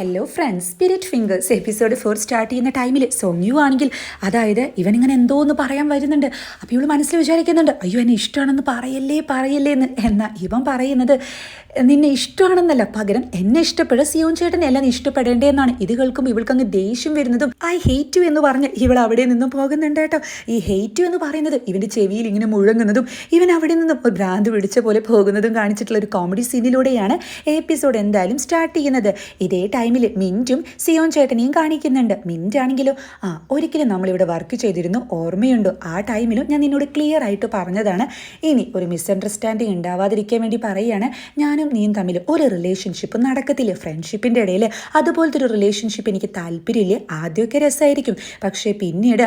Hello friends spirit fingers episode four start ചെയ്യുന്ന ടൈമിൽ സോങ്യു ആണെങ്കിൽ അതായത് ഇവനിങ്ങനെ എന്തോ എന്ന് പറയാൻ വരുന്നുണ്ട്. അപ്പോൾ ഇവൾ മനസ്സിൽ വിചാരിക്കുന്നുണ്ട് അയ്യോ എന്നെ ഇഷ്ടമാണെന്ന് പറയല്ലേ പറയല്ലേ എന്ന്. എന്നാൽ ഇവൻ പറയുന്നത് നിന്നെ ഇഷ്ടമാണെന്നല്ല പകരം എന്നെ ഇഷ്ടപ്പെടുക സിയോൻ ചേട്ടനെ അല്ല ഇഷ്ടപ്പെടേണ്ടതെന്നാണ് ഇത് കേൾക്കുമ്പോൾ ഇവൾക്കങ്ങ് ദേഷ്യം വരുന്നതും ഐ ഹേറ്റ് യു എന്ന് പറഞ്ഞ് ഇവൾ അവിടെ നിന്നും പോകുന്നുണ്ട് കേട്ടോ. ഈ ഹേറ്റ് യു എന്ന് പറയുന്നത് ഇവന്റെ ചെവിയിൽ ഇങ്ങനെ മുഴങ്ങുന്നതും ഇവൻ അവിടെ നിന്നും ഭ്രാന്ത് പിടിച്ച പോലെ പോകുന്നതും കാണിച്ചിട്ടുള്ള ഒരു കോമഡി സീനിലൂടെയാണ് എപ്പിസോഡ് എന്തായാലും സ്റ്റാർട്ട് ചെയ്യുന്നത്. ഇതേ ടൈമിൽ മിന്റും സിയോൺ ചേട്ടനെയും കാണിക്കുന്നുണ്ട്. മിന്റ് ആണെങ്കിലും ആ ഒരിക്കലും നമ്മളിവിടെ വർക്ക് ചെയ്തിരുന്നു ഓർമ്മയുണ്ടോ? ആ ടൈമിലും ഞാൻ നിന്നോട് ക്ലിയർ ആയിട്ട് പറഞ്ഞതാണ്. ഇനി ഒരു മിസ്അണ്ടർസ്റ്റാൻഡിങ് ഉണ്ടാവാതിരിക്കാൻ വേണ്ടി പറയുകയാണ് ഞാനും നീയും തമ്മിൽ ഒരു റിലേഷൻഷിപ്പ് നടക്കത്തില്ല. ഫ്രണ്ട്ഷിപ്പിന്റെ ഇടയിൽ അതുപോലത്തെ ഒരു റിലേഷൻഷിപ്പ് എനിക്ക് താല്പര്യമില്ല. ആദ്യമൊക്കെ രസമായിരിക്കും പക്ഷേ പിന്നീട്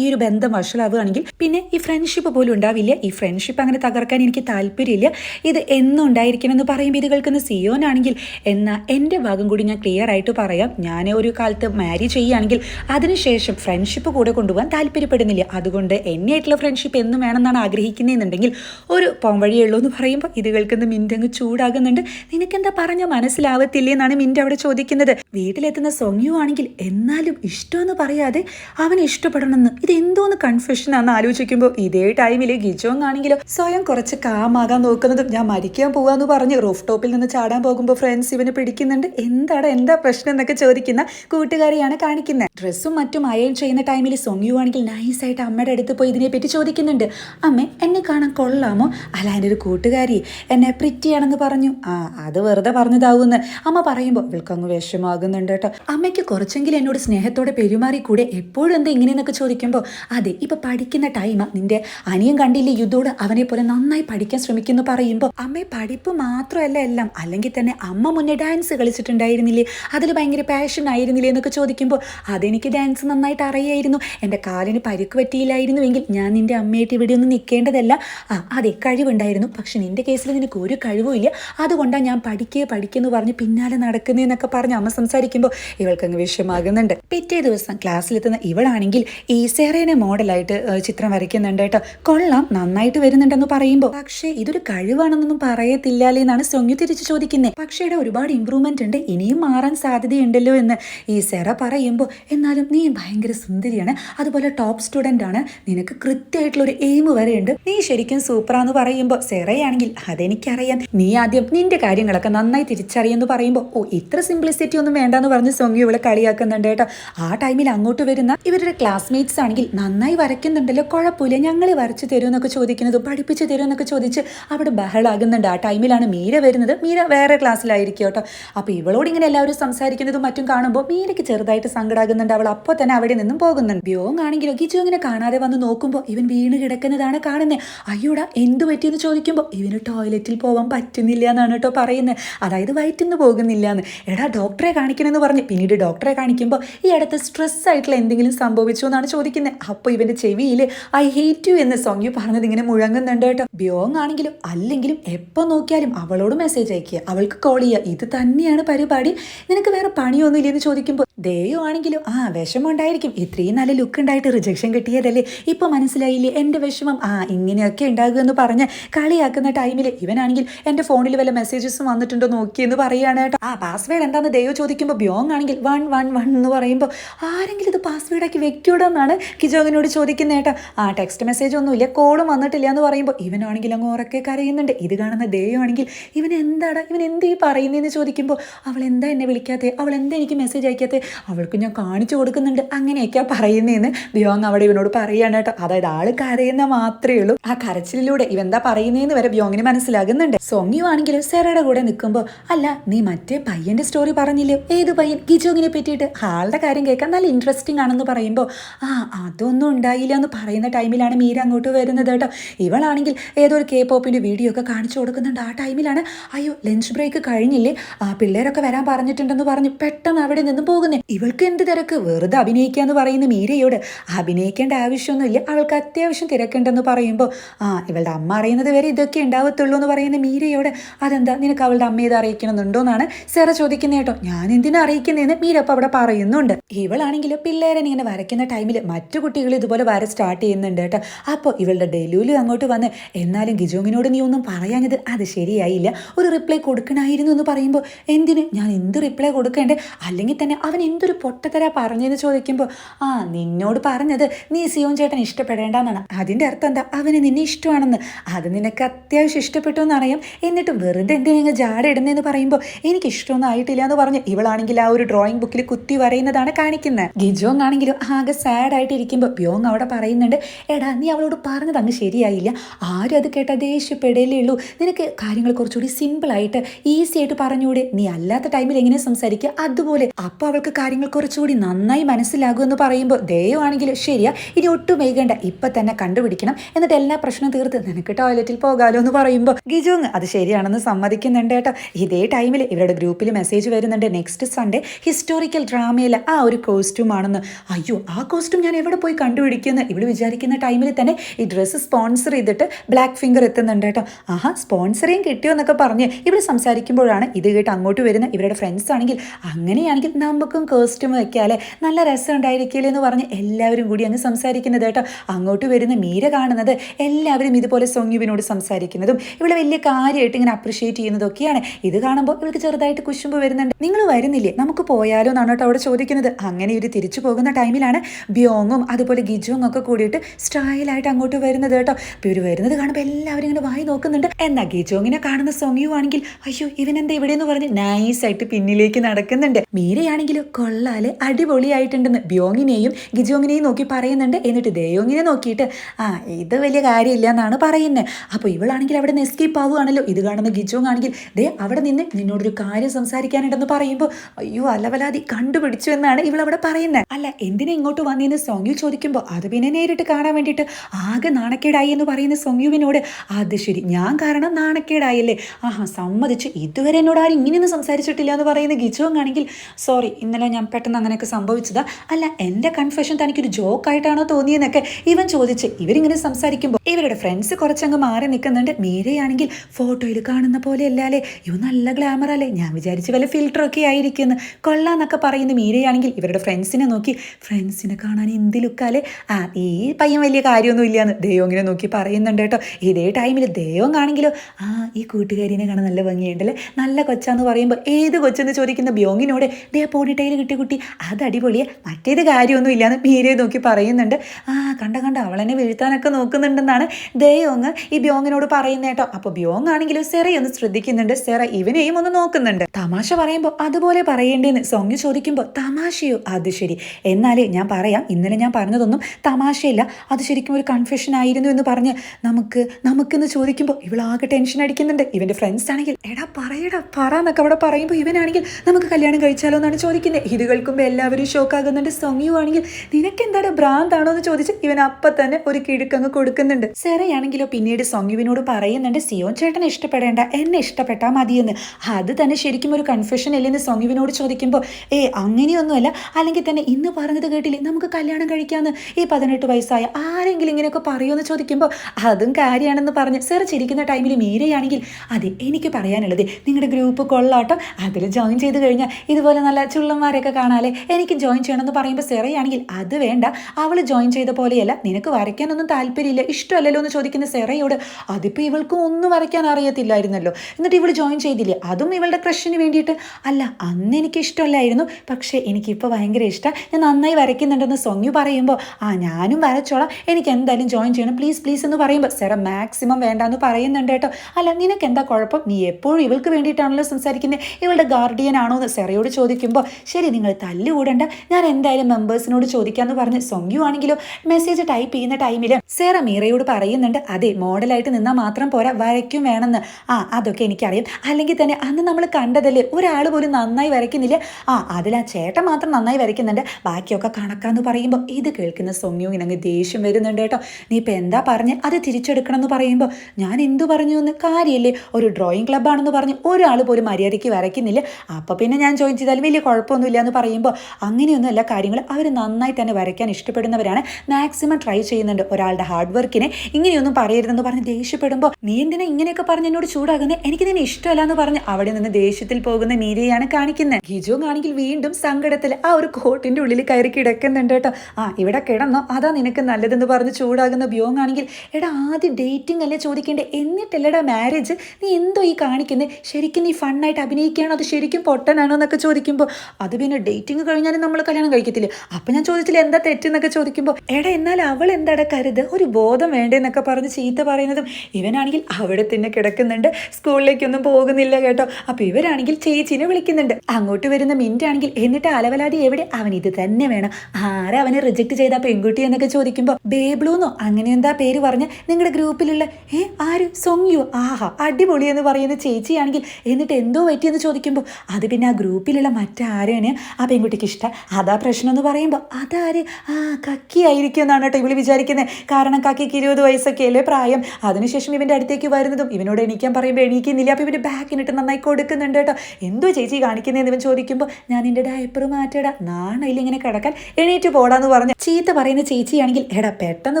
ഈ ഒരു ബന്ധം വഷളാവുകയാണെങ്കിൽ പിന്നെ ഈ ഫ്രണ്ട്ഷിപ്പ് പോലും ഉണ്ടാവില്ല. ഈ ഫ്രണ്ട്ഷിപ്പ് അങ്ങനെ തകർക്കാൻ എനിക്ക് താല്പര്യമില്ല. ഇത് എന്നും ഉണ്ടായിരിക്കണം എന്ന് പറയുമ്പോൾ ഇത് കേൾക്കുന്ന സിയോനാണെങ്കിൽ എന്നാൽ എന്റെ ഭാഗം കൂടി ഞാൻ ക്ലിയർ ആയിട്ട് പറയാം. ഞാൻ ഒരു കാലത്ത് മാരി ചെയ്യുകയാണെങ്കിൽ അതിനുശേഷം ഫ്രണ്ട്ഷിപ്പ് കൂടെ കൊണ്ടുപോകാൻ താല്പര്യപ്പെടുന്നില്ല. അതുകൊണ്ട് എന്നെയായിട്ടുള്ള ഫ്രണ്ട്ഷിപ്പ് എന്നും വേണമെന്നാണ് ആഗ്രഹിക്കുന്നതെന്നുണ്ടെങ്കിൽ ഒരു പോംവഴിയേ ഉള്ളൂ എന്ന് പറയുമ്പോൾ ഇത് കേൾക്കുന്ന മിന്റ് അങ്ങ് ചൂടാകുന്നുണ്ട്. നിനക്കെന്താ പറഞ്ഞാൽ മനസ്സിലാവത്തില്ലേ എന്നാണ് മിന്റ് അവിടെ ചോദിക്കുന്നത്. വീട്ടിലെത്തുന്ന സൊങ്യു ആണെങ്കിൽ എന്നാലും ഇഷ്ടമെന്ന് പറയാതെ അവനെ ഇഷ്ടപ്പെടണമെന്ന് ഇത് എന്തോന്ന് കൺഫ്യൂഷൻ ആണെന്ന് ആലോചിക്കുമ്പോൾ ഇതേ ടൈമിൽ ഗിജോങ് ആണെങ്കിലോ സ്വയം കുറച്ച് കാമാകാൻ നോക്കുന്നതും ഞാൻ മരിക്കാൻ പോവാന്ന് പറഞ്ഞ് റൂഫ് ടോപ്പിൽ നിന്ന് ചാടാൻ പോകുമ്പോൾ ഫ്രണ്ട്സ് ഇവനെ പിടിക്കുന്നുണ്ട്. എന്താണ് എന്താ പ്രശ്നം എന്നൊക്കെ ചോദിക്കുന്ന കൂട്ടുകാരെയാണ് കാണിക്കുന്നത്. ഡ്രസ്സും മറ്റും അയൺ ചെയ്യുന്ന ടൈമിൽ സൊങ്യു ആണെങ്കിൽ നൈസായിട്ട് അമ്മയുടെ അടുത്ത് പോയി ഇതിനെപ്പറ്റി ചോദിക്കുന്നുണ്ട്. അമ്മ എന്നെ കാണാൻ കൊള്ളാമോ? അല്ല എന്റെ ഒരു കൂട്ടുകാരി എന്നെ പ്രിറ്റിയാണെന്ന് പറഞ്ഞു. ആ അത് വെറുതെ പറഞ്ഞതാവുമെന്ന് അമ്മ പറയുമ്പോൾ ഇവൾക്ക് അങ്ങ് വിഷമാകുന്നുണ്ട് കേട്ടോ. അമ്മയ്ക്ക് കുറച്ചെങ്കിലും എന്നോട് സ്നേഹത്തോടെ പെരുമാറി കൂടെ എപ്പോഴും എന്താ ഇങ്ങനെയെന്നൊക്കെ ചോദിക്കുമ്പോൾ അതെ ഇപ്പൊ പഠിക്കുന്ന ടൈം നിന്റെ അനിയൻ കണ്ടില്ലേ യുദ്ധോട് അവനെ പോലെ നന്നായി പഠിക്കാൻ ശ്രമിക്കുന്നു പറയുമ്പോൾ അമ്മയെ പഠിപ്പ് മാത്രമല്ല എല്ലാം. അല്ലെങ്കിൽ തന്നെ അമ്മ മുന്നേ ഡാൻസ് കളിച്ചിട്ടുണ്ടായിരുന്നില്ലേ? അതിൽ ഭയങ്കര പാഷൻ ആയിരുന്നില്ലേ എന്നൊക്കെ ചോദിക്കുമ്പോൾ അതെനിക്ക് ഡാൻസ് നന്നായിട്ട് അറിയായിരുന്നു. എന്റെ കാലിന് പരിക്ക് പറ്റിയില്ലായിരുന്നുവെങ്കിൽ ഞാൻ നിന്റെ അമ്മയായിട്ട് ഇവിടെ ഒന്നും നിൽക്കേണ്ടതല്ല. ആ അതെ കഴിവുണ്ടായിരുന്നു. പക്ഷെ നിന്റെ കേസിൽ നിനക്ക് ഒരു കഴിവും ഇല്ല. അതുകൊണ്ടാണ് ഞാൻ പഠിക്കുക പഠിക്കുന്നു പറഞ്ഞ് പിന്നാലെ നടക്കുന്നതെന്നൊക്കെ പറഞ്ഞ് അമ്മ സംസാരിക്കുമ്പോൾ ഇവൾക്കങ്ങ് വിഷയമാകുന്നുണ്ട് പിറ്റേ ദിവസം ക്ലാസ്സിലെത്തുന്ന ഇവളാണെങ്കിൽ ഈ സെറേനെ മോഡലായിട്ട് ചിത്രം വരയ്ക്കുന്നുണ്ട് കേട്ടോ. കൊള്ളാം നന്നായിട്ട് വരുന്നുണ്ടെന്ന് പറയുമ്പോൾ. പക്ഷേ ഇതൊരു കഴിവാണെന്നൊന്നും പറയത്തില്ലാലേ എന്നാണ് സൊങ്ങി തിരിച്ചു ചോദിക്കുന്നത് പക്ഷേ ഒരുപാട് ഇമ്പ്രൂവ്മെന്റ് ഉണ്ട്. ഇനിയും മാറാൻ സാധ്യതയുണ്ടല്ലോ എന്ന് ഈ സെറ പറയുമ്പോൾ എന്നാലും നീ ഭയങ്കര സുന്ദരിയാണ് അതുപോലെ ടോപ്പ് സ്റ്റുഡന്റ് ആണ്. നിനക്ക് കൃത്യമായിട്ടുള്ള ഒരു എയിം വരെയുണ്ട്. നീ ശരിക്കും സൂപ്പറാന്ന് പറയുമ്പോൾ സെറയാണെങ്കിൽ അതെനിക്കറിയാം. നീ ആദ്യം നിന്റെ കാര്യങ്ങളൊക്കെ നന്നായി തിരിച്ചറിയെന്ന് പറയുമ്പോൾ ഓ ഇത്ര സിംപ്ലിസിറ്റി ഒന്നും വേണ്ടെന്ന് പറഞ്ഞ് സൊങ്ങി ഇവളെ കളിയാക്കുന്നുണ്ട് കേട്ടോ. ആ ടൈമിൽ അങ്ങോട്ട് വരുന്ന ഇവരുടെ ക്ലാസ്മേറ്റ്സ് ആണെങ്കിൽ നന്നായി വരയ്ക്കുന്നുണ്ടല്ലോ. കുഴപ്പമില്ല ഞങ്ങൾ വരച്ചു തരുമെന്നൊക്കെ ചോദിക്കുന്നത് പഠിപ്പിച്ച് തരുമെന്നൊക്കെ ചോദിച്ച് അവിടെ ബഹളാകുന്നുണ്ട്. ആ ടൈമിലാണ് മീര വരുന്നത്. മീര വേറെ ക്ലാസ്സിലായിരിക്കും കേട്ടോ. അപ്പോൾ ഇവളോട് ഇങ്ങനെ എല്ലാവരും സംസാരിക്കുന്നതും മറ്റും കാണുമ്പോൾ മീരയ്ക്ക് ചെറുതായിട്ട് സങ്കടാകുന്നുണ്ട്. അവൾ അപ്പോൾ തന്നെ അവിടെ നിന്നും പോകുന്നുണ്ട്. ബ്യോങ് ആണെങ്കിലോ ഗിജു ഇങ്ങനെ കാണാതെ വന്ന് നോക്കുമ്പോൾ ഇവൻ വീണ് കിടക്കുന്നതാണ് കാണുന്നത് അയ്യോടാ എന്തു പറ്റിയെന്ന് ചോദിക്കുമ്പോൾ ഇവന് ടോയ്ലറ്റിൽ പോകാൻ പറ്റുന്നില്ല എന്നാണ് കേട്ടോ പറയുന്നത് അതായത് വയറ്റിന്ന് പോകുന്നില്ല എന്ന് എടാ ഡോക്ടറെ കാണിക്കണമെന്ന് പറഞ്ഞ്. പിന്നീട് ഡോക്ടറെ കാണിക്കുമ്പോൾ ഈ അടുത്ത് സ്ട്രെസ് ആയിട്ടുള്ള എന്തെങ്കിലും സംഭവിച്ചു എന്നാണ് ചോദിക്കുന്നത് അപ്പോൾ ഇവന്റെ ചെവിയിൽ ഐ ഹേറ്റ് യു എന്ന് സോങ്യു പറഞ്ഞത് ഇങ്ങനെ മുഴങ്ങുന്നുണ്ട് കേട്ടോ. ബ്യോങ് ആണെങ്കിലും അല്ലെങ്കിലും എപ്പോൾ നോക്കിയാലും അവളോട് മെസ്സേജ് അയക്കുക. അവൾക്ക് കോൾ ചെയ്യുക. ഇത് തന്നെയാണ് പരിപാടി. നിനക്ക് വേറെ പണിയൊന്നും ഇല്ലെന്ന് ചോദിക്കുമ്പോൾ ദേയോ ആണെങ്കിലും? ആ വിഷമം ഉണ്ടായിരിക്കും ഇത്രയും നല്ല ലുക്ക് ഉണ്ടായിട്ട് റിജക്ഷൻ കിട്ടിയതല്ലേ? ഇപ്പോൾ മനസ്സിലായില്ലേ? എന്റെ വിഷമം. ആ ഇങ്ങനെയൊക്കെ ഉണ്ടാകുമെന്ന് പറഞ്ഞ് കളിയാക്കുന്ന ടൈമിൽ ഇവനാണെങ്കിൽ എന്റെ ഫോണിൽ വല്ല മെസ്സേജസും വന്നിട്ടുണ്ടോ നോക്കിയെന്ന് പറയുകയാണ് കേട്ടോ. ആ പാസ്വേഡ് എന്താണെന്ന് ദേയോ ചോദിക്കുമ്പോൾ ബ്യോങ് ആണെങ്കിൽ വൺ വൺ വൺ എന്ന് പറയുമ്പോൾ ആരെങ്കിലും ഇത് പാസ്വേഡാക്കി വെക്കൂടോ എന്നാണ് കിജോങ്ങിനോട് ചോദിക്കുന്നത് കേട്ടോ. ആ ടെക്സ്റ്റ് മെസ്സേജ് ഒന്നുമില്ല കോളും വന്നിട്ടില്ല എന്ന് പറയുമ്പോൾ ഇവനാണെങ്കിൽ അങ്ങ് ഉറക്കെ കരയുന്നുണ്ട്. ഇത് കാണുന്ന ദേയോ ആണെങ്കിൽ ഇവൻ എന്താടാ? ഇവൻ എന്ത് ഈ പറയുന്നതെന്ന് ചോദിക്കുമ്പോൾ അവൾ എന്താ എന്നെ വിളിക്കാത്തേ അവൾ എന്താ എനിക്ക് മെസ്സേജ് അയക്കാത്തേ? അവൾക്ക് ഞാൻ കാണിച്ചു കൊടുക്കുന്നുണ്ട്. അങ്ങനെയൊക്കെയാണ് പറയുന്നതെന്ന് ബ്യോങ് അവിടെ ഇവനോട് പറയുകയാണ് കേട്ടോ. അതായത് ആൾ കരയുന്ന മാത്രമേ ഉള്ളൂ. ആ കരച്ചിലൂടെ ഇവെന്താ പറയുന്നതെന്ന് വരെ ബ്യോങ്ങിന് മനസ്സിലാകുന്നുണ്ട്. സോങ്ങിയു ആണെങ്കിലും സെറയുടെ കൂടെ നിൽക്കുമ്പോൾ അല്ല നീ മറ്റേ പയ്യന്റെ സ്റ്റോറി പറഞ്ഞില്ലേ? ഏത് പയ്യൻ? കിജോങ്ങിനെ പറ്റിയിട്ട്? ആളുടെ കാര്യം കേൾക്കാൻ നല്ല ഇൻട്രസ്റ്റിംഗ് ആണെന്ന് പറയുമ്പോൾ ആ അതൊന്നും ഉണ്ടായില്ല എന്ന് പറയുന്ന ടൈമിലാണ് മീര അങ്ങോട്ട് വരുന്നത് കേട്ടോ. ഇവളാണെങ്കിൽ ഏതോ ഒരു കെ പോപ്പിന്റെ വീഡിയോ ഒക്കെ കാണിച്ചു കൊടുക്കുന്നുണ്ട്. ആ ടൈമിലാണ് അയ്യോ ലഞ്ച് ബ്രേക്ക് കഴിഞ്ഞില്ലേ? പിള്ളേരൊക്കെ വരാൻ പറഞ്ഞിട്ടുണ്ടെന്ന് പറഞ്ഞ് പെട്ടെന്ന് അവിടെ നിന്ന് പോകുന്നേ. ഇവൾക്ക് എന്ത് തിരക്ക്? വെറുതെ അഭിനയിക്കാന്ന് പറയുന്ന മീരയോട് അഭിനയിക്കേണ്ട ആവശ്യമൊന്നുമില്ല. അവൾക്ക് അത്യാവശ്യം തിരക്കുണ്ടെന്ന് പറയുമ്പോൾ ആ ഇവളുടെ അമ്മ അറിയുന്നത് വരെ ഇതൊക്കെ ഉണ്ടാവത്തുള്ളൂ എന്ന് പറയുന്ന മീരയോട് അതെന്താ? നിനക്ക് അവളുടെ അമ്മയെ ഇത് അറിയിക്കണമെന്നുണ്ടോ എന്നാണ് സെറ ചോദിക്കുന്നത് കേട്ടോ. ഞാൻ എന്തിനാ അറിയിക്കുന്നതെന്ന് മീര അപ്പം അവിടെ പറയുന്നുണ്ട്. ഇവളാണെങ്കിൽ പിള്ളേരെ ഇങ്ങനെ വരയ്ക്കുന്ന ടൈമിൽ മറ്റു കുട്ടികൾ ഇതുപോലെ വര സ്റ്റാർട്ട് ചെയ്യുന്നുണ്ട് കേട്ടോ. അപ്പോൾ ഇവളുടെ ഡെലൂലു അങ്ങോട്ട് വന്ന് എന്നാലും ഗിജോങ്ങിനോട് നീ ഒന്നും പറയാഞ്ഞത് അത് ശരിയായില്ല. ഒരു റിപ്ലൈ കൊടുക്കണമായിരുന്നു എന്ന് പറയുമ്പോൾ എന്തിന്? ഞാൻ എന്ത് റിപ്ലൈ കൊടുക്കേണ്ടത് അല്ലെങ്കിൽ തന്നെ അവൻ എന്തൊരു പൊട്ടത്തരാ പറഞ്ഞെന്ന് ചോദിക്കുമ്പോൾ ആ നിന്നോട് പറഞ്ഞത് നീ സിയോൻ ചേട്ടൻ ഇഷ്ടപ്പെടേണ്ടെന്നാണ്. അതിന്റെ അർത്ഥം എന്താ? അവന് നിന്നെ ഇഷ്ടമാണെന്ന്. അത് നിനക്ക് അത്യാവശ്യം ഇഷ്ടപ്പെട്ടു എന്നറിയാം. എന്നിട്ട് വെറുതെ എന്തിനാ ജാട ഇടുന്നതെന്ന് പറയുമ്പോൾ എനിക്ക് ഇഷ്ടമൊന്നും ആയിട്ടില്ല എന്ന് പറഞ്ഞ് ഇവളാണെങ്കിൽ ആ ഒരു ഡ്രോയിങ് ബുക്കിൽ കുത്തി വരയുന്നതാണ് കാണിക്കുന്നത്. ഗിജോങ് ആണെങ്കിലും ആകെ സാഡ് ആയിട്ട് ഇരിക്കുമ്പോൾ ബ്യോങ് അവിടെ പറയുന്നുണ്ട് എടാ നീ അവളോട് പറഞ്ഞത് അങ്ങ് ശരിയായില്ല. ആരും അത് കേട്ടാൽ ദേഷ്യപ്പെടലേ ഉള്ളൂ. നിനക്ക് കാര്യങ്ങൾ കുറച്ചുകൂടി സിമ്പിളായിട്ട് ഈസി ആയിട്ട് പറഞ്ഞുകൂടെ? നീ അല്ലാത്ത ടൈമിൽ എങ്ങനെ സംസാരിക്കുക. അതുപോലെ അപ്പോൾ അവൾക്ക് കാര്യങ്ങൾ കുറച്ചുകൂടി നന്നായി മനസ്സിലാകും എന്ന് പറയുമ്പോൾ ദയവാണെങ്കിൽ ശരിയാ ഇനി ഒട്ടും വൈകേണ്ട ഇപ്പം തന്നെ കണ്ടുപിടിക്കണം. എന്നിട്ട് എല്ലാ പ്രശ്നവും തീർത്ത് നിനക്ക് ടോയ്ലറ്റിൽ പോകാലോ എന്ന് പറയുമ്പോൾ ഗിജോങ് അത് ശരിയാണെന്ന് സമ്മതിക്കുന്നുണ്ട് കേട്ടോ. ഇതേ ടൈമിൽ ഇവരുടെ ഗ്രൂപ്പിൽ മെസ്സേജ് വരുന്നുണ്ട് നെക്സ്റ്റ് സൺഡേ ഹിസ്റ്റോറിക്കൽ ഡ്രാമയിലെ ആ ഒരു കോസ്റ്റ്യൂം ആണെന്ന്. അയ്യോ ആ കോസ്റ്റ്യൂം ഞാൻ എവിടെ പോയി കണ്ടുപിടിക്കുന്നു ഇവിടെ വിചാരിക്കുന്ന ടൈമിൽ തന്നെ ഈ ഡ്രസ്സ് സ്പോൺസർ ചെയ്തിട്ട് ബ്ലാക്ക് ഫിംഗർ എത്തുന്നുണ്ട് കേട്ടോ. ആഹാ സ്പോൺസറേയും കിട്ടിയോ എന്നൊക്കെ പറഞ്ഞ് ഇവിടെ സംസാരിക്കുമ്പോഴാണ് ഇത് കേട്ട് അങ്ങോട്ട് വരുന്ന ഇവരുടെ ഫ്രണ്ട്സ് ആണെങ്കിൽ അങ്ങനെയാണെങ്കിൽ നമുക്കും കോസ്റ്റ്യൂം വയ്ക്കാമല്ലേ നല്ല രസം ഉണ്ടായിരിക്കില്ലേ എന്ന് പറഞ്ഞ് എല്ലാവരും കൂടി അങ്ങ് സംസാരിക്കുന്നത് കേട്ടോ. അങ്ങോട്ട് വരുന്ന മീര കാണുന്നത് എല്ലാവരും ഇതുപോലെ സൊങ്യുവിനോട് സംസാരിക്കുന്നതും ഇവിടെ വലിയ കാര്യമായിട്ട് ഇങ്ങനെ അപ്രിഷിയേറ്റ് ചെയ്യുന്നതൊക്കെയാണ്. ഇത് കാണുമ്പോൾ ഇവൾക്ക് ചെറുതായിട്ട് കുശുമ്പ് വരുന്നുണ്ട്. നിങ്ങൾ വരുന്നില്ലേ? നമുക്ക് പോയാലോ എന്നാണ് കേട്ടോ അവിടെ ചോദിക്കുന്നത്. അങ്ങനെ ഒരു തിരിച്ചു പോകുന്ന ടൈമിലാണ് ബിയോങ്ങും അതുപോലെ ഗിജുവും ഒക്കെ കൂടിയിട്ട് സ്റ്റൈലായിട്ട് അങ്ങോട്ട് വരുന്നത് കേട്ടോ. ഇവർ വരുന്നത് കാണുമ്പോൾ എല്ലാവരും ഇങ്ങനെ വായി നോക്കുന്നുണ്ട്. എന്നാൽ ഗിജോങ്ങിനെ കാണുന്ന സൊങ്ങിയു ആണെങ്കിൽ അയ്യോ ഇവനെന്താ ഇവിടെ എന്ന് പറഞ്ഞ് നൈസായിട്ട് പിന്നിലേക്ക് നടക്കുന്നുണ്ട്. മീരയാണെങ്കിലും കൊള്ളാൽ അടിപൊളിയായിട്ടുണ്ടെന്ന് ബ്യോങ്ങിനെയും ഗിജോങ്ങിനെയും നോക്കി പറയുന്നുണ്ട്. എന്നിട്ട് ദേയോങ്ങിനെ നോക്കിയിട്ട് ആ ഇത് വലിയ കാര്യമില്ല എന്നാണ് പറയുന്നത് അപ്പോൾ ഇവളാണെങ്കിൽ അവിടെ നിന്ന് എസ്കേപ്പ് ആവുകയാണല്ലോ. ഇത് കാണുന്ന ഗിജോങ് ആണെങ്കിൽ ദേ അവിടെ നിന്ന് നിന്നോടൊരു കാര്യം സംസാരിക്കാനുണ്ടെന്ന് പറയുമ്പോൾ അയ്യോ അലവലാതി കണ്ടുപിടിച്ചു എന്നാണ് ഇവൾ അവിടെ പറയുന്നത് അല്ല എന്തിനാ ഇങ്ങോട്ട് വന്നതെന്ന് സോങ്യു ചോദിക്കുമ്പോൾ അത് പിന്നെ നേരിട്ട് കാണാൻ വേണ്ടിയിട്ട് ആകെ നാണക്കേടായി എന്ന് പറയുന്ന സോങ്യുവിനോട് അത് ശരി ഞാൻ കാരണം നാണക്കേടായല്ലേ. ആഹാ സമ്മതിച്ച്. ഇതുവരെ എന്നോട് ആരും ഇങ്ങനെയൊന്നും സംസാരിച്ചിട്ടില്ല എന്ന് പറയുന്ന ആണെങ്കിൽ സോറി ഇന്നലെ ഞാൻ പെട്ടെന്ന് അങ്ങനെയൊക്കെ സംഭവിച്ചതാ. അല്ല എന്റെ കൺഫെഷൻ തനിക്കൊരു ജോക്കായിട്ടാണോ തോന്നിയെന്നൊക്കെ ഇവൻ ചോദിച്ച്. ഇവരിങ്ങനെ സംസാരിക്കുമ്പോൾ ഇവരുടെ ഫ്രണ്ട്സ് കുറച്ചങ്ങ് മാറി നിൽക്കുന്നുണ്ട്. മീരയാണെങ്കിൽ ഫോട്ടോയിൽ കാണുന്ന പോലെ അല്ലാലേ ഇവ നല്ല ഗ്ലാമർ അല്ലേ? ഞാൻ വിചാരിച്ച് വല്ല ഫിൽറ്ററൊക്കെ ആയിരിക്കുന്ന. കൊള്ളാന്നൊക്കെ പറയുന്ന മീരയാണെങ്കിൽ ഇവരുടെ ഫ്രണ്ട്സിനെ നോക്കി ഫ്രണ്ട്സിനെ കാണാൻ എന്ത് ലുക്കാലേ ആ ഈ പയ്യൻ വലിയ കാര്യമൊന്നും ഇല്ലയെന്ന് ദൈവങ്ങനെ നോക്കി പറയുന്നുണ്ട് കേട്ടോ. ഇതേ ടൈമിൽ ദേവോങ് കാണെങ്കിലോ ആ ഈ കൂട്ടുകാരിനെ കാണാൻ നല്ല ഭംഗിയുണ്ടല്ലേ? നല്ല കൊച്ചാന്ന് പറയുമ്പോൾ ഏത് കൊച്ചെന്ന് ചോദിക്കുന്ന ബ്യോങ്ങിനോട് ദേ പോണിട്ടയിൽ കിട്ടി കുട്ടി അത് അടിപൊളിയെ മറ്റേത് കാര്യമൊന്നും ഇല്ലാന്ന് മീരെ നോക്കി പറയുന്നുണ്ട്. ആ കണ്ട കണ്ട അവളെന്നെ വീഴ്ത്താനൊക്കെ നോക്കുന്നുണ്ടെന്നാണ് ദയോങ് ഈ ബ്യോങ്ങിനോട് പറയുന്നത് കേട്ടോ. അപ്പോൾ ബ്യോങ് ആണെങ്കിലും സെറയൊന്ന് ശ്രദ്ധിക്കുന്നുണ്ട്. സെറ ഇവനെയും ഒന്ന് നോക്കുന്നുണ്ട്. തമാശ പറയുമ്പോൾ അതുപോലെ പറയേണ്ടേന്ന് സോങ് ചോദിക്കുമ്പോൾ തമാശയോ? അത് ശരി. എന്നാലേ ഞാൻ പറയാം. ഇന്നലെ ഞാൻ പറഞ്ഞതൊന്നും തമാശയില്ല. അത് ശരിക്കും ഒരു കൺഫ്യൂഷൻ ആയിരുന്നു എന്ന് പറഞ്ഞ് നമുക്ക് നമുക്കെന്ന് ചോദിക്കുമ്പോൾ ഇവളാകെ ടെൻഷൻ അടിക്കുന്നുണ്ട്. ഇവന്റെ ഫ്രണ്ട്സ് ആണെങ്കിൽ എടാ പറയടാ പറ എന്നൊക്കെ അവിടെ പറയുമ്പോൾ ഇവനാണെങ്കിൽ നമുക്ക് കല്യാണം കഴിച്ചാലോ എന്നാണ് ചോദിക്കുന്നത്. ഇത് കേൾക്കുമ്പോൾ എല്ലാവരും ഷോക്കാകുന്നുണ്ട് സൊങ്ങിയു ആണെങ്കിൽ നിനക്ക് എന്താണ് ഭ്രാന്താണോ എന്ന് ചോദിച്ച് ഇവൻ അപ്പം തന്നെ ഒരു കിടുക്കങ്ങ് കൊടുക്കുന്നുണ്ട്. സെറയാണെങ്കിലോ പിന്നീട് സൊങ്യുവിനോട് പറയുന്നുണ്ട് സിയോൻ ചേട്ടനെ ഇഷ്ടപ്പെടേണ്ട എന്നെ ഇഷ്ടപ്പെട്ടാൽ മതിയെന്ന്. അത് തന്നെ ശരിക്കും ഒരു കൺഫ്യൂഷൻ അല്ലെന്ന് സൊങ്യുവിനോട് ചോദിക്കുമ്പോൾ ഏ അങ്ങനെയൊന്നുമല്ല. അല്ലെങ്കിൽ തന്നെ ഇന്ന് പറഞ്ഞത് കേട്ടില്ലേ നമുക്ക് കല്യാണം കഴിക്കാമെന്ന് ഈ പതിനെട്ട് വയസ്സായ ആരെങ്കിലും ഇങ്ങനെയൊക്കെ പറയുമെന്ന് ചോദിക്കുമ്പോൾ അതും കാര്യമാണെന്ന് പറഞ്ഞ്. സെറ ചിരിക്കുന്ന ടൈമിൽ മീരയാണെങ്കിൽ അതെ എനിക്ക് പറയാനുള്ളത് നിങ്ങളുടെ ഗ്രൂപ്പ് കൊള്ളാട്ടോ. അതിൽ ജോയിൻ ചെയ്ത് കഴിഞ്ഞാൽ ഇതുപോലെ നല്ല ചുള്ളന്മാരെയൊക്കെ കാണാലേ എനിക്ക് ജോയിൻ ചെയ്യണമെന്ന് പറയുമ്പോൾ സെറയാണെങ്കിൽ അത് വേണ്ട. അവൾ ജോയിൻ ചെയ്ത പോലെയല്ല. നിനക്ക് വരയ്ക്കാനൊന്നും താല്പര്യമില്ല. ഇഷ്ടമല്ലല്ലോ എന്ന് ചോദിക്കുന്ന സെറയോട് അതിപ്പോൾ ഇവൾക്കും ഒന്നും വരയ്ക്കാൻ അറിയത്തില്ലായിരുന്നല്ലോ. എന്നിട്ട് ഇവൾ ജോയിൻ ചെയ്തില്ലേ? അതും ഇവളുടെ ക്രഷിന് വേണ്ടിയിട്ട്. അല്ല അന്ന് എനിക്ക് ഇഷ്ടമല്ലായിരുന്നു. പക്ഷേ എനിക്കിപ്പോൾ ഭയങ്കര ഇഷ്ടം. ഞാൻ നന്നായി വരയ്ക്കുന്നുണ്ടെന്ന് സൊങ്ങു പറയുമ്പോൾ ആ ഞാനും വരച്ചോളാം. എനിക്ക് എന്തായാലും ജോയിൻ ചെയ്യണം. പ്ലീസ് പ്ലീസ് എന്ന് പറയുമ്പോൾ സെറ മാക്സിമം വേണ്ടാന്ന് പറയുന്നുണ്ട് കേട്ടോ. അല്ല നിനക്ക് എന്താ കുഴപ്പം? നീ എപ്പോഴും ഇവൾക്ക് വേണ്ടിയിട്ടാണല്ലോ സംസാരിക്കുന്നത് ഇവളുടെ ഗാർഡിയൻ ആണോ എന്ന് സെറയോട് ചോദിക്കുമ്പോൾ ശരി നിങ്ങൾ തല്ലുകൂടണ്ട ഞാൻ എന്തായാലും മെമ്പേഴ്സിനോട് ചോദിക്കാമെന്ന് പറഞ്ഞ് സൊങ്യു ആണെങ്കിലോ മെസ്സേജ് ടൈപ്പ് ചെയ്യുന്ന ടൈമിൽ സെറ മീറയോട് പറയുന്നുണ്ട് അതെ മോഡലായിട്ട് നിന്നാൽ മാത്രം പോരാ വരയ്ക്കും വേണമെന്ന്. ആ അതൊക്കെ എനിക്കറിയാം. അല്ലെങ്കിൽ തന്നെ അന്ന് നമ്മൾ കണ്ടതല്ലേ ഒരാൾ പോലും നന്നായി വരയ്ക്കുന്നില്ല. ആ അതിൽ ആ ചേട്ടൻ മാത്രം നന്നായി വരയ്ക്കുന്നുണ്ട്. ബാക്കിയൊക്കെ കണക്കാന്ന് പറയുമ്പോൾ ഇത് കേൾക്കുന്ന സൊങ്യുവിന് അങ്ങ് ദേഷ്യം വരുന്നുണ്ട് കേട്ടോ. നീ ഇപ്പം എന്താ പറഞ്ഞ്? അത് തിരിച്ചെടുക്കണം എന്ന് പറയുമ്പോൾ ഞാൻ എന്തു പറഞ്ഞു എന്ന്? കാര്യമല്ലേ? ഒരു ഡ്രോയിങ് ക്ലബ്ബാണെന്ന് പറഞ്ഞ് ഒരാൾ പോലും മര്യാദയ്ക്ക് വരയ്ക്കുന്നില്ല. അപ്പോൾ പിന്നെ ഞാൻ ജോയിൻ ചെയ്താലും വലിയ കുഴപ്പമൊന്നുമില്ല എന്ന് പറയുമ്പോൾ അങ്ങനെയൊന്നുമല്ല കാര്യങ്ങൾ. അവർ നന്നായി തന്നെ വരയ്ക്കാൻ ഇഷ്ടപ്പെടുന്നവരാണ്. മാക്സിമം ട്രൈ ചെയ്യുന്നുണ്ട് ഒരാളുടെ ഹാർഡ് വർക്കിനെ ഇങ്ങനെയൊന്നും പറയരുതെന്ന് പറഞ്ഞ് ദേഷ്യപ്പെടുമ്പോൾ നീ എന്തിനാ ഇങ്ങനെയൊക്കെ പറഞ്ഞ് എന്നോട് ചൂടാകുന്നത് എനിക്ക് നിന്നെ ഇഷ്ടമല്ല എന്ന് പറഞ്ഞ് അവിടെ നിന്ന് ദേഷ്യത്തിൽ പോകുന്ന മീരയാണ് കാണിക്കുന്നത് ഗിജോ ആണെങ്കിൽ വീണ്ടും സങ്കടത്തിൽ ആ ഒരു കോട്ടിന്റെ ഉള്ളിൽ കയറി കിടക്കുന്നുണ്ട് കേട്ടോ. ആ ഇവിടെ കിടന്നോ? അതാ നിനക്ക് നല്ലതെന്ന് പറഞ്ഞ് ചൂടാകുന്ന ബ്യോങ് ആണെങ്കിൽ എടാ ആദ്യം ഡേറ്റിംഗ് അല്ലേ ചോദിക്കേണ്ടേ? എന്നിട്ടല്ലടാ മാരേജ് നീ എന്തോ ഈ കാണിക്കുന്നത് ശരിക്കും നീ ഫണ്ണായിട്ട് അഭിനയിക്കുകയാണോ? അത് ശരിക്കും ശരിക്കും പൊട്ടനാണോ എന്നൊക്കെ ചോദിക്കുമ്പോൾ അത് പിന്നെ ഡേറ്റിംഗ് കഴിഞ്ഞാലും നമ്മൾ കല്യാണം കഴിക്കത്തില്ലേ? അപ്പം ഞാൻ ചോദിച്ചില്ല എന്താ തെറ്റെന്നൊക്കെ ചോദിക്കുമ്പോൾ എടാ എന്നാൽ അവൾ എന്താടാ കരുത്? ഒരു ബോധം വേണ്ടേന്നൊക്കെ പറഞ്ഞ് ചീത്ത പറയുന്നതും ഇവനാണെങ്കിൽ അവിടെ തന്നെ കിടക്കുന്നുണ്ട്. സ്കൂളിലേക്കൊന്നും പോകുന്നില്ല കേട്ടോ. അപ്പോൾ ഇവരാണെങ്കിൽ ചേച്ചിനെ വിളിക്കുന്നുണ്ട്. അങ്ങോട്ട് വരുന്ന മിന്റ് ആണെങ്കിൽ എന്നിട്ട് അലവലാതി എവിടെ? അവൻ ഇത് തന്നെ വേണം. ആരെ അവനെ റിജക്ട് ചെയ്ത പെൺകുട്ടി? എന്നൊക്കെ ചോദിക്കുമ്പോൾ ബേബ്ലൂന്നോ അങ്ങനെ എന്താ പേര് പറഞ്ഞ് നിങ്ങളുടെ ഗ്രൂപ്പിലുള്ള ഏ ആര്? സൊങ്യു ആഹാ അടിപൊളി എന്ന് പറയുന്ന ചേച്ചിയാണെങ്കിൽ എന്നിട്ട് എന്തോ പറ്റിയെന്ന് ചോദിക്കുമ്പോൾ അത് പിന്നെ ആ ഗ്രൂപ്പിലുള്ള മറ്റാരാണ് ആ പെൺകുട്ടിക്ക് ഇഷ്ടം? അതാ പ്രശ്നം എന്ന് പറയുമ്പോൾ അതാര്? ആ കക്കി ആയിരിക്കും എന്നാണ് കേട്ടോ ഇവൾ വിചാരിക്കുന്നത് കാരണം കക്കിക്ക് ഇരുപത് വയസ്സൊക്കെ അല്ലേ പ്രായം. അതിനുശേഷം ഇവന്റെ അടുത്തേക്ക് വരുന്നതും ഇവനോട് എണീക്കാൻ പറയുമ്പോൾ എണീക്കുന്നില്ല. അപ്പോൾ ഇവന്റെ ബാക്കിനിട്ട് നന്നായി കൊടുക്കുന്നുണ്ട് കേട്ടോ. എന്തോ ചേച്ചി കാണിക്കുന്നതെന്ന് ഇവൻ ചോദിക്കുമ്പോൾ ഞാൻ നിന്റെ ഡയപ്പർ മാറ്റടാ. നാണയില്ല ഇങ്ങനെ കിടക്കാൻ? എണീറ്റ് പോടാന്ന് പറഞ്ഞ്. ചീത്ത പറയുന്ന ചേച്ചിയാണെങ്കിൽ എടാ പെട്ടെന്ന്